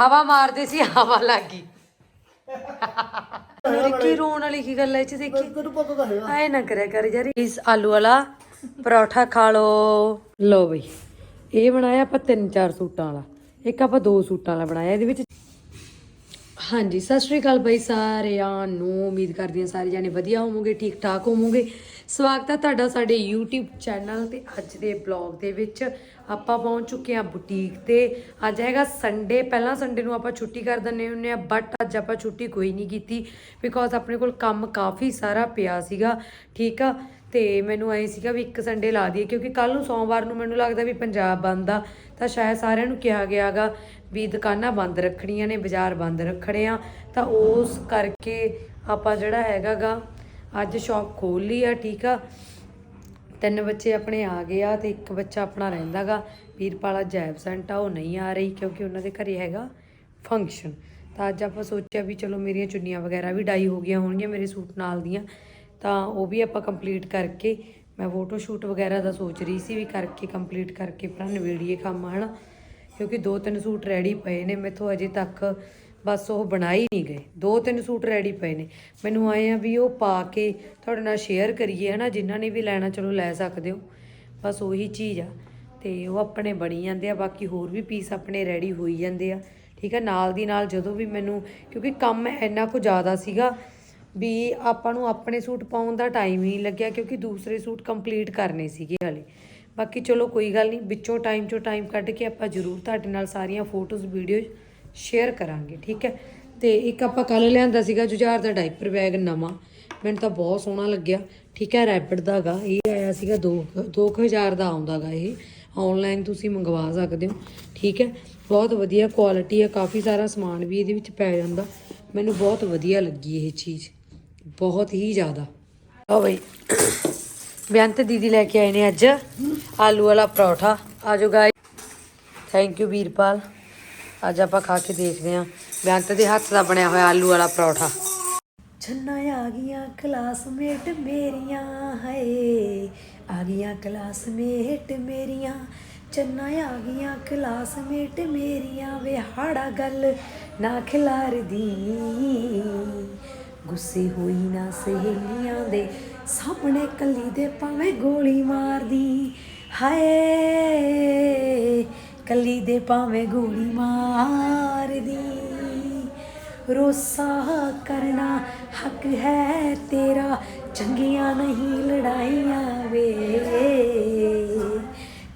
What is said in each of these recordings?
ਹਵਾ ਮਾਰਦੇ ਸੀ ਹਵਾ ਲੱਗ ਗਈ। ਕੀ ਰੋਣ ਵਾਲੀ ਕੀ ਗੱਲ ਇਹ ਚ ਦੇਖੀ? ਤੈਨੂੰ ਪਤਾ ਤਾਂ ਹੈਗਾ। ਆਏ ਨਾ ਕਰਿਆ ਕਰ ਯਾਰ ਇਸ ਆਲੂ ਵਾਲਾ ਪਰੌਠਾ ਖਾ ਲੋ ਲੋ ਬਈ ਇਹ ਬਣਾਇਆ ਆਪਾਂ ਤਿੰਨ ਚਾਰ ਸੂਟਾਂ ਵਾਲਾ। ਇੱਕ ਆਪਾਂ ਦੋ ਸੂਟਾਂ ਵਾਲਾ ਬਣਾਇਆ ਇਹਦੇ ਵਿੱਚ ਹਾਂਜੀ ਸਤਿ ਸ਼੍ਰੀ ਅਕਾਲ ਬਈ ਸਾਰਿਆਂ ਨੂੰ। ਉਮੀਦ ਕਰਦੀ ਹਾਂ ਸਾਰੇ ਜਾਣੇ ਵਧੀਆ ਹੋਵੋਗੇ ਠੀਕ ਠਾਕ ਹੋਵੋਗੇ। ਸਵਾਗਤ ਹੈ ਤੁਹਾਡਾ ਸਾਡੇ YouTube ਚੈਨਲ ਤੇ। ਅੱਜ ਦੇ ਬਲੌਗ ਦੇ ਵਿੱਚ ਆਪਾਂ ਪਹੁੰਚ ਚੁੱਕੇ ਹਾਂ ਬੁਟੀਕ ਤੇ। ਅੱਜ ਹੈਗਾ ਸੰਡੇ ਪਹਿਲਾਂ ਸੰਡੇ ਨੂੰ ਆਪਾਂ ਛੁੱਟੀ ਕਰ ਦਿੰਦੇ ਹੁੰਦੇ ਆ ਬਟ ਅੱਜ ਆਪਾਂ ਛੁੱਟੀ ਕੋਈ ਨਹੀਂ ਕੀਤੀ ਬਿਕੋਜ਼ ਆਪਣੇ ਕੋਲ ਕੰਮ ਕਾਫੀ ਸਾਰਾ ਪਿਆ ਸੀਗਾ, ਠੀਕ ਆ? ਤੇ ਮੈਨੂੰ ਐ ਸੀਗਾ ਵੀ ਇੱਕ ਸੰਡੇ ਲਾ ਦਈਏ, ਕਿਉਂਕਿ ਕੱਲ ਨੂੰ ਸੋਮਵਾਰ ਨੂੰ ਮੈਨੂੰ ਲੱਗਦਾ ਵੀ ਪੰਜਾਬ ਬੰਦ ਆ, ਤਾਂ ਸ਼ਾਇਦ ਸਾਰਿਆਂ ਨੂੰ ਕਿਹਾ ਗਿਆਗਾ ਵੀ ਦੁਕਾਨਾਂ ਬੰਦ ਰੱਖਣੀਆਂ ਨੇ, ਬਾਜ਼ਾਰ ਬੰਦ ਰੱਖਣੇ ਆ, ਤਾਂ ਉਸ ਕਰਕੇ ਆਪਾਂ ਜਿਹੜਾ ਹੈਗਾਗਾ ਅੱਜ ਸ਼ਾਪ ਖੋਲ ਲਈ ਆ, ਠੀਕ ਆ। ਤਿੰਨ ਬੱਚੇ ਆਪਣੇ ਆ ਗਏ ਆ ਤੇ ਇੱਕ ਬੱਚਾ ਆਪਣਾ ਰਹਿੰਦਾਗਾ ਵੀਰਪਾਲਾ ਜੈਬਸੈਂਟ ਆ, ਉਹ ਨਹੀਂ ਆ ਰਹੀ ਕਿਉਂਕਿ ਉਹਨਾਂ ਦੇ ਘਰੇ ਹੈਗਾ ਫੰਕਸ਼ਨ ਤਾਂ ਅੱਜ ਆਪਾਂ ਸੋਚਿਆ ਵੀ ਚਲੋ ਮੇਰੀਆਂ ਚੁੰਨੀਆਂ ਵਗੈਰਾ ਵੀ ਡਾਈ ਹੋ ਗਈਆਂ ਹੋਣਗੀਆਂ ਮੇਰੇ ਸੂਟ ਨਾਲ ਦੀਆਂ। ਤਾਂ ਉਹ ਵੀ ਆਪਾਂ ਕੰਪਲੀਟ ਕਰਕੇ, ਮੈਂ ਫੋਟੋ ਸ਼ੂਟ ਵਗੈਰਾ ਦਾ ਸੋਚ ਰਹੀ ਸੀ ਵੀ ਕਰਕੇ ਕੰਪਲੀਟ ਕਰਕੇ ਭਰਾ ਨਵੇੜੀਏ ਕੰਮ, ਹਨਾ। ਕਿਉਂਕਿ ਦੋ ਤਿੰਨ ਸੂਟ ਰੈਡੀ ਪਏ ਨੇ, ਮੈਥੋਂ ਅਜੇ ਤੱਕ ਬਸ ਉਹ ਬਣਾ ਹੀ ਨਹੀਂ ਗਏ। ਦੋ ਤਿੰਨ ਸੂਟ ਰੈਡੀ ਪਏ ਨੇ। ਮੈਨੂੰ ਆਏ ਆ ਵੀ ਉਹ ਪਾ ਕੇ ਤੁਹਾਡੇ ਨਾਲ ਸ਼ੇਅਰ ਕਰੀਏ ਹਨਾ, ਜਿਨ੍ਹਾਂ ਨੇ ਵੀ ਲੈਣਾ, ਚਲੋ ਲੈ ਸਕਦੇ ਹੋ। ਬਸ ਉਹੀ ਚੀਜ਼ ਆ। ਤੇ ਉਹ ਆਪਣੇ ਬਣੀ ਜਾਂਦੇ ਆ, ਬਾਕੀ ਹੋਰ ਵੀ ਪੀਸ ਆਪਣੇ ਰੈਡੀ ਹੋਈ ਜਾਂਦੇ ਆ। ਠੀਕ ਆ, ਨਾਲ ਦੀ ਨਾਲ ਜਦੋਂ ਵੀ ਮੈਨੂੰ, ਕਿਉਂਕਿ ਕੰਮ ਇੰਨਾ ਕੁ ਜ਼ਿਆਦਾ ਸੀਗਾ ਵੀ ਆਪਾਂ ਨੂੰ ਆਪਣੇ ਸੂਟ ਪਾਉਣ ਦਾ ਟਾਈਮ ਹੀ ਨਹੀਂ ਲੱਗਿਆ, ਕਿਉਂਕਿ ਦੂਸਰੇ ਸੂਟ ਕੰਪਲੀਟ ਕਰਨੇ ਸੀਗੇ ਹਲੇ। ਬਾਕੀ ਚਲੋ ਕੋਈ ਗੱਲ ਨਹੀਂ, ਵਿੱਚੋਂ ਟਾਈਮ ਚੋਂ ਟਾਈਮ ਕੱਢ ਕੇ ਆਪਾਂ ਜ਼ਰੂਰ ਤੁਹਾਡੇ ਨਾਲ ਸਾਰੀਆਂ ਫੋਟੋਜ਼ ਵੀਡੀਓ ਸ਼ੇਅਰ ਕਰਾਂਗੇ, ਠੀਕ ਹੈ? ਤੇ ਇੱਕ ਆਪਾਂ ਕੱਲ ਲਿਆਂਦਾ ਸੀਗਾ ਜੁਝਾਰ ਦਾ ਡਾਈਪਰ ਬੈਗ ਨਵਾਂ। ਮੈਨੂੰ ਤਾਂ ਬਹੁਤ ਸੋਹਣਾ ਲੱਗਿਆ, ਠੀਕ ਹੈ? ਰੈਪਿਡ ਦਾਗਾ ਇਹ ਆਇਆ ਸੀਗਾ 2 2000 ਦਾ ਆਉਂਦਾਗਾ ਇਹ। ਆਨਲਾਈਨ ਤੁਸੀਂ ਮੰਗਵਾ ਸਕਦੇ ਹੋ, ਠੀਕ ਹੈ? ਬਹੁਤ ਵਧੀਆ ਕੁਆਲਿਟੀ ਹੈ ਕਾਫੀ ਸਾਰਾ ਸਮਾਨ ਵੀ ਇਹਦੇ ਵਿੱਚ ਪੈ ਜਾਂਦਾ। ਮੈਨੂੰ ਬਹੁਤ ਵਧੀਆ ਲੱਗੀ ਇਹ ਚੀਜ਼, ਬਹੁਤ ਹੀ ਜ਼ਿਆਦਾ। ਲਓ ਬਈ, ਬੇਅੰਤ ਦੀਦੀ ਲੈ ਕੇ ਆਏ ਨੇ ਅੱਜ ਆਲੂ ਵਾਲਾ ਪਰੌਠਾ। ਆਜੋ ਗਾਈ ਥੈਂਕ ਯੂ ਵੀਰਪਾਲ। ਅੱਜ ਆਪਾਂ ਖਾ ਕੇ ਦੇਖਦੇ ਹਾਂ। ਬੇਅੰਤ ਦੇ ਹੱਥ ਦਾ ਬਣਿਆ ਹੋਇਆ ਆਲੂ ਵਾਲਾ ਪਰੌਠਾ। ਛੰਨਾ ਆ ਗਈਆਂ ਕਲਾਸਮੇਟ ਮੇਰੀਆਂ, ਹਾਏ। ਆ ਗਈਆਂ ਕਲਾਸਮੇਟ ਮੇਰੀਆਂ ਚੰਨਾ ਆ ਗਈਆਂ ਕਲਾਸਮੇਟ ਮੇਰੀਆਂ ਵੇਹਾੜਾ ਗੱਲ ਨਾ ਖਿਲਾਰਦੀ। ਗੁੱਸੇ ਹੋਈ ਨਾ ਸਹੇਲੀਆਂ ਦੇ ਸਾਹਮਣੇ ਕੱਲੀ ਦੇ ਭਾਵੇਂ ਗੋਲੀ ਮਾਰਦੀ। ਹਾਏ। ਕੱਲੀ ਦੇ ਭਾਵੇਂ ਗੋਲੀ ਮਾਰਦੀ। ਰੋਸਾ ਕਰਨਾ ਹੱਕ ਹੈ ਤੇਰਾ, ਚੰਗੀਆਂ ਨਹੀਂ ਲੜਾਈਆਂ ਵੇ।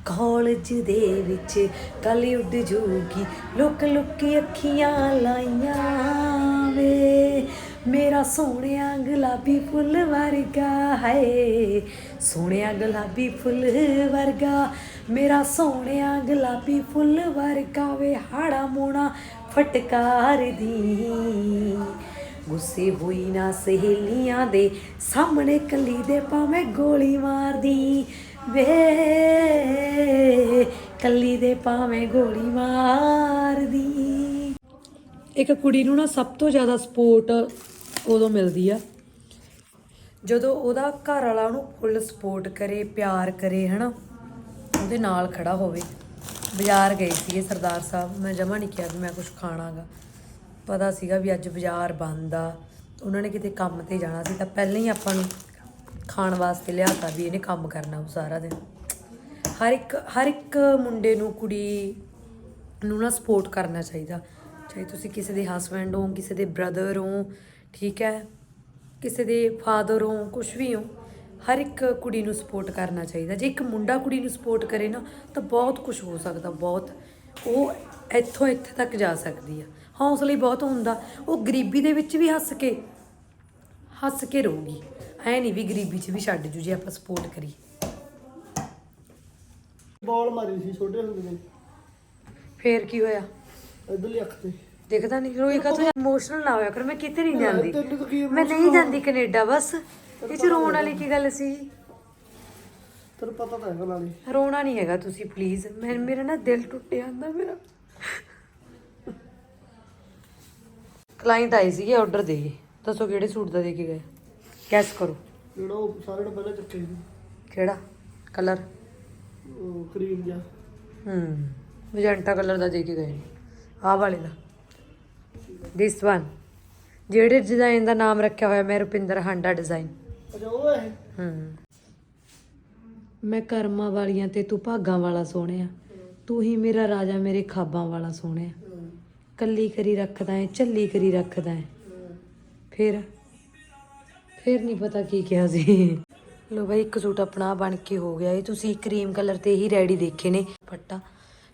ਕਾਲਜ ਦੇ ਵਿੱਚ ਕੱਲ ਉੱਡ ਜੂਗੀ ਲੁੱਕ ਲੁੱਕ ਅੱਖੀਆਂ ਲਾਈਆਂ ਵੇ। ਮੇਰਾ ਸੋਹਣਿਆ ਗੁਲਾਬੀ ਫੁੱਲ ਵਰਗਾ ਹੈ ਸੋਹਣਿਆ ਗੁਲਾਬੀ ਫੁੱਲ ਵਰਗਾ, ਮੇਰਾ ਸੋਹਣਿਆ ਗੁਲਾਬੀ ਫੁੱਲ ਵਰਗਾ ਵੇ ਹਾੜਾ ਮੋਣਾ ਫਟਕਾਰ ਦੀ ਗੁੱਸੇ ਹੋਈ ਨਾ ਸਹੇਲੀਆਂ ਦੇ ਸਾਹਮਣੇ ਕੱਲੀ ਦੇ ਭਾਵੇਂ ਗੋਲੀ ਮਾਰਦੀ। ਵੇ, ਕੱਲੀ ਦੇ ਭਾਵੇਂ ਗੋਲੀ ਮਾਰਦੀ। ਇੱਕ ਕੁੜੀ ਨੂੰ ਨਾ ਸਭ ਤੋਂ ਜ਼ਿਆਦਾ ਸਪੋਰਟ ਉਦੋਂ ਮਿਲਦੀ ਆ। ਜਦੋਂ ਉਹਦਾ ਘਰ ਵਾਲਾ ਉਹਨੂੰ ਫੁੱਲ ਸਪੋਰਟ ਕਰੇ, ਪਿਆਰ ਕਰੇ, ਹਨਾ, ਉਹਦੇ ਨਾਲ ਖੜਾ ਹੋਵੇ। ਬਾਜ਼ਾਰ ਗਏ ਸੀਗੇ ਸਰਦਾਰ ਸਾਹਿਬ, ਮੈਂ ਜਮਾ ਨਹੀਂ ਕਿਹਾ ਵੀ ਮੈਂ ਕੁਝ ਖਾਣਾਗਾ। ਪਤਾ ਸੀਗਾ ਵੀ ਅੱਜ ਬਾਜ਼ਾਰ ਬੰਦ ਆ, ਉਹਨਾਂ ਨੇ ਕਿਤੇ ਕੰਮ ਤੇ ਜਾਣਾ ਸੀ ਤਾਂ ਪਹਿਲਾਂ ਹੀ ਆਪਾਂ ਨੂੰ ਖਾਣ ਵਾਸਤੇ ਲਿਆਤਾ ਵੀ ਇਹਨੇ ਕੰਮ ਕਰਨਾ ਉਹ ਸਾਰਾ ਦਿਨ। ਹਰ ਇੱਕ ਹਰ ਇੱਕ ਮੁੰਡੇ ਨੂੰ, ਕੁੜੀ ਨੂੰ ਨਾ ਸਪੋਰਟ ਕਰਨਾ ਚਾਹੀਦਾ। ਚਾਹੇ ਤੁਸੀਂ ਕਿਸੇ ਦੇ ਹਸਬੰਡ ਹੋ, ਕਿਸੇ ਦੇ ਬ੍ਰਦਰ ਹੋ ਠੀਕ ਹੈ? ਕਿਸੇ ਦੇ ਫਾਦਰ ਹੋ ਕੁਝ ਵੀ ਹੋ ਹਰ ਇੱਕ ਕੁੜੀ ਨੂੰ ਸਪੋਰਟ ਕਰਨਾ ਚਾਹੀਦਾ। ਜੇ ਇੱਕ ਮੁੰਡਾ ਕੁੜੀ ਨੂੰ ਸਪੋਰਟ ਕਰੇ ਨਾ ਤਾਂ ਬਹੁਤ ਕੁਝ ਹੋ ਸਕਦਾ ਬਹੁਤ। ਉਹ ਇੱਥੋਂ ਇੱਥੇ ਤੱਕ ਜਾ ਸਕਦੀ ਆ। ਹੌਸਲਾ ਬਹੁਤ ਹੁੰਦਾ। ਉਹ ਗਰੀਬੀ ਦੇ ਵਿੱਚ ਵੀ ਹੱਸ ਕੇ ਹੱਸ ਕੇ ਰਹੂਗੀ। ਐ ਨਹੀਂ ਵੀ ਗਰੀਬੀ 'ਚ ਵੀ ਛੱਡ ਜੂ ਜੇ ਆਪਾਂ ਸਪੋਰਟ ਕਰੀਏ। ਬਾਲ ਮਾਰੀ ਸੀ ਛੋਟੇ ਹੁੰਦੇ ਨੇ ਫੇਰ ਕੀ ਹੋਇਆ? ਇਧਰਲੀ ਅੱਖ ਤੇ। ਦੇਖਦਾ ਨਹੀਂ ਰੋਈ ਕਾ ਤੂੰ ਇਮੋਸ਼ਨਲ ਨਾ ਹੋਇਆ ਕਰ ਮੈਂ ਕਿਤੇ ਨਹੀਂ ਜਾਂਦੀ। ਮੈਂ ਨਹੀਂ ਜਾਂਦੀ ਕੈਨੇਡਾ ਬਸ। ਇਹ ਚ ਰੋਣ ਵਾਲੀ ਕੀ ਗੱਲ ਸੀ? ਤੈਨੂੰ ਪਤਾ ਤਾਂ ਹੈਗਾ ਨਾਲੇ। ਰੋਣਾ ਨਹੀਂ ਹੈਗਾ ਤੁਸੀਂ ਪਲੀਜ਼ ਮੈਂ ਮੇਰਾ ਨਾ ਦਿਲ ਟੁੱਟ ਜਾਂਦਾ ਮੇਰਾ। ਕਲਾਇੰਟ ਆਏ ਸੀਗੇ ਆਰਡਰ ਦੇ ਗਏ ਦੱਸੋ ਕਿਹੜੇ ਸੂਟ ਦਾ ਦੇ ਕੇ ਗਏ? ਗੈਸ ਕਰੋ। ਜਿਹੜਾ ਉਹ ਸਾਰੇ ਪਹਿਲਾਂ ਚੱਕੇ ਸੀ। ਕਿਹੜਾ? ਕਲਰ ਉਹ ਕਰੀਮ ਜਿਹਾ। ਹੂੰ। ਮੈਜੈਂਟਾ ਕਲਰ ਦਾ ਦੇ ਕੇ ਗਏ ਆਹ ਵਾਲੇ ਦਾ। ਦਿਸ ਵਨ ਜਿਹੜੇ ਡਿਜ਼ਾਈਨ ਦਾ ਨਾਮ ਰੱਖਿਆ ਹੋਇਆ ਮੈਂ ਰੁਪਿੰਦਰ ਹਾਂਡਾ ਡਿਜ਼ਾਈਨ ਅੱਛਾ ਉਹ ਹੈ। ਹੂੰ ਮੈਂ ਕਰਮਾਂ ਵਾਲੀਆਂ ਤੇ ਤੂੰ ਭਾਗਾਂ ਵਾਲਾ ਸੋਹਣਿਆ। ਤੂੰ ਹੀ ਮੇਰਾ ਰਾਜਾ, ਮੇਰੇ ਖਾਬਾਂ ਵਾਲਾ ਸੋਹਣਿਆ। ਕੱਲੀ ਕਰੀ ਰੱਖਦਾ ਹੈ ਝੱਲੀ ਕਰੀ ਰੱਖਦਾ ਹੈ ਫਿਰ? ਫਿਰ ਨਹੀਂ ਪਤਾ ਕੀ ਕਿਹਾ ਸੀ। ਲੋ ਬਾਈ, ਇੱਕ ਸੂਟ ਆਪਣਾ ਬਣ ਕੇ ਹੋ ਗਿਆ ਇਹ ਤੁਸੀਂ ਕਰੀਮ ਕਲਰ ਤੇ ਹੀ ਰੈਡੀ ਦੇਖੇ ਨੇ। ਦੁਪੱਟਾ।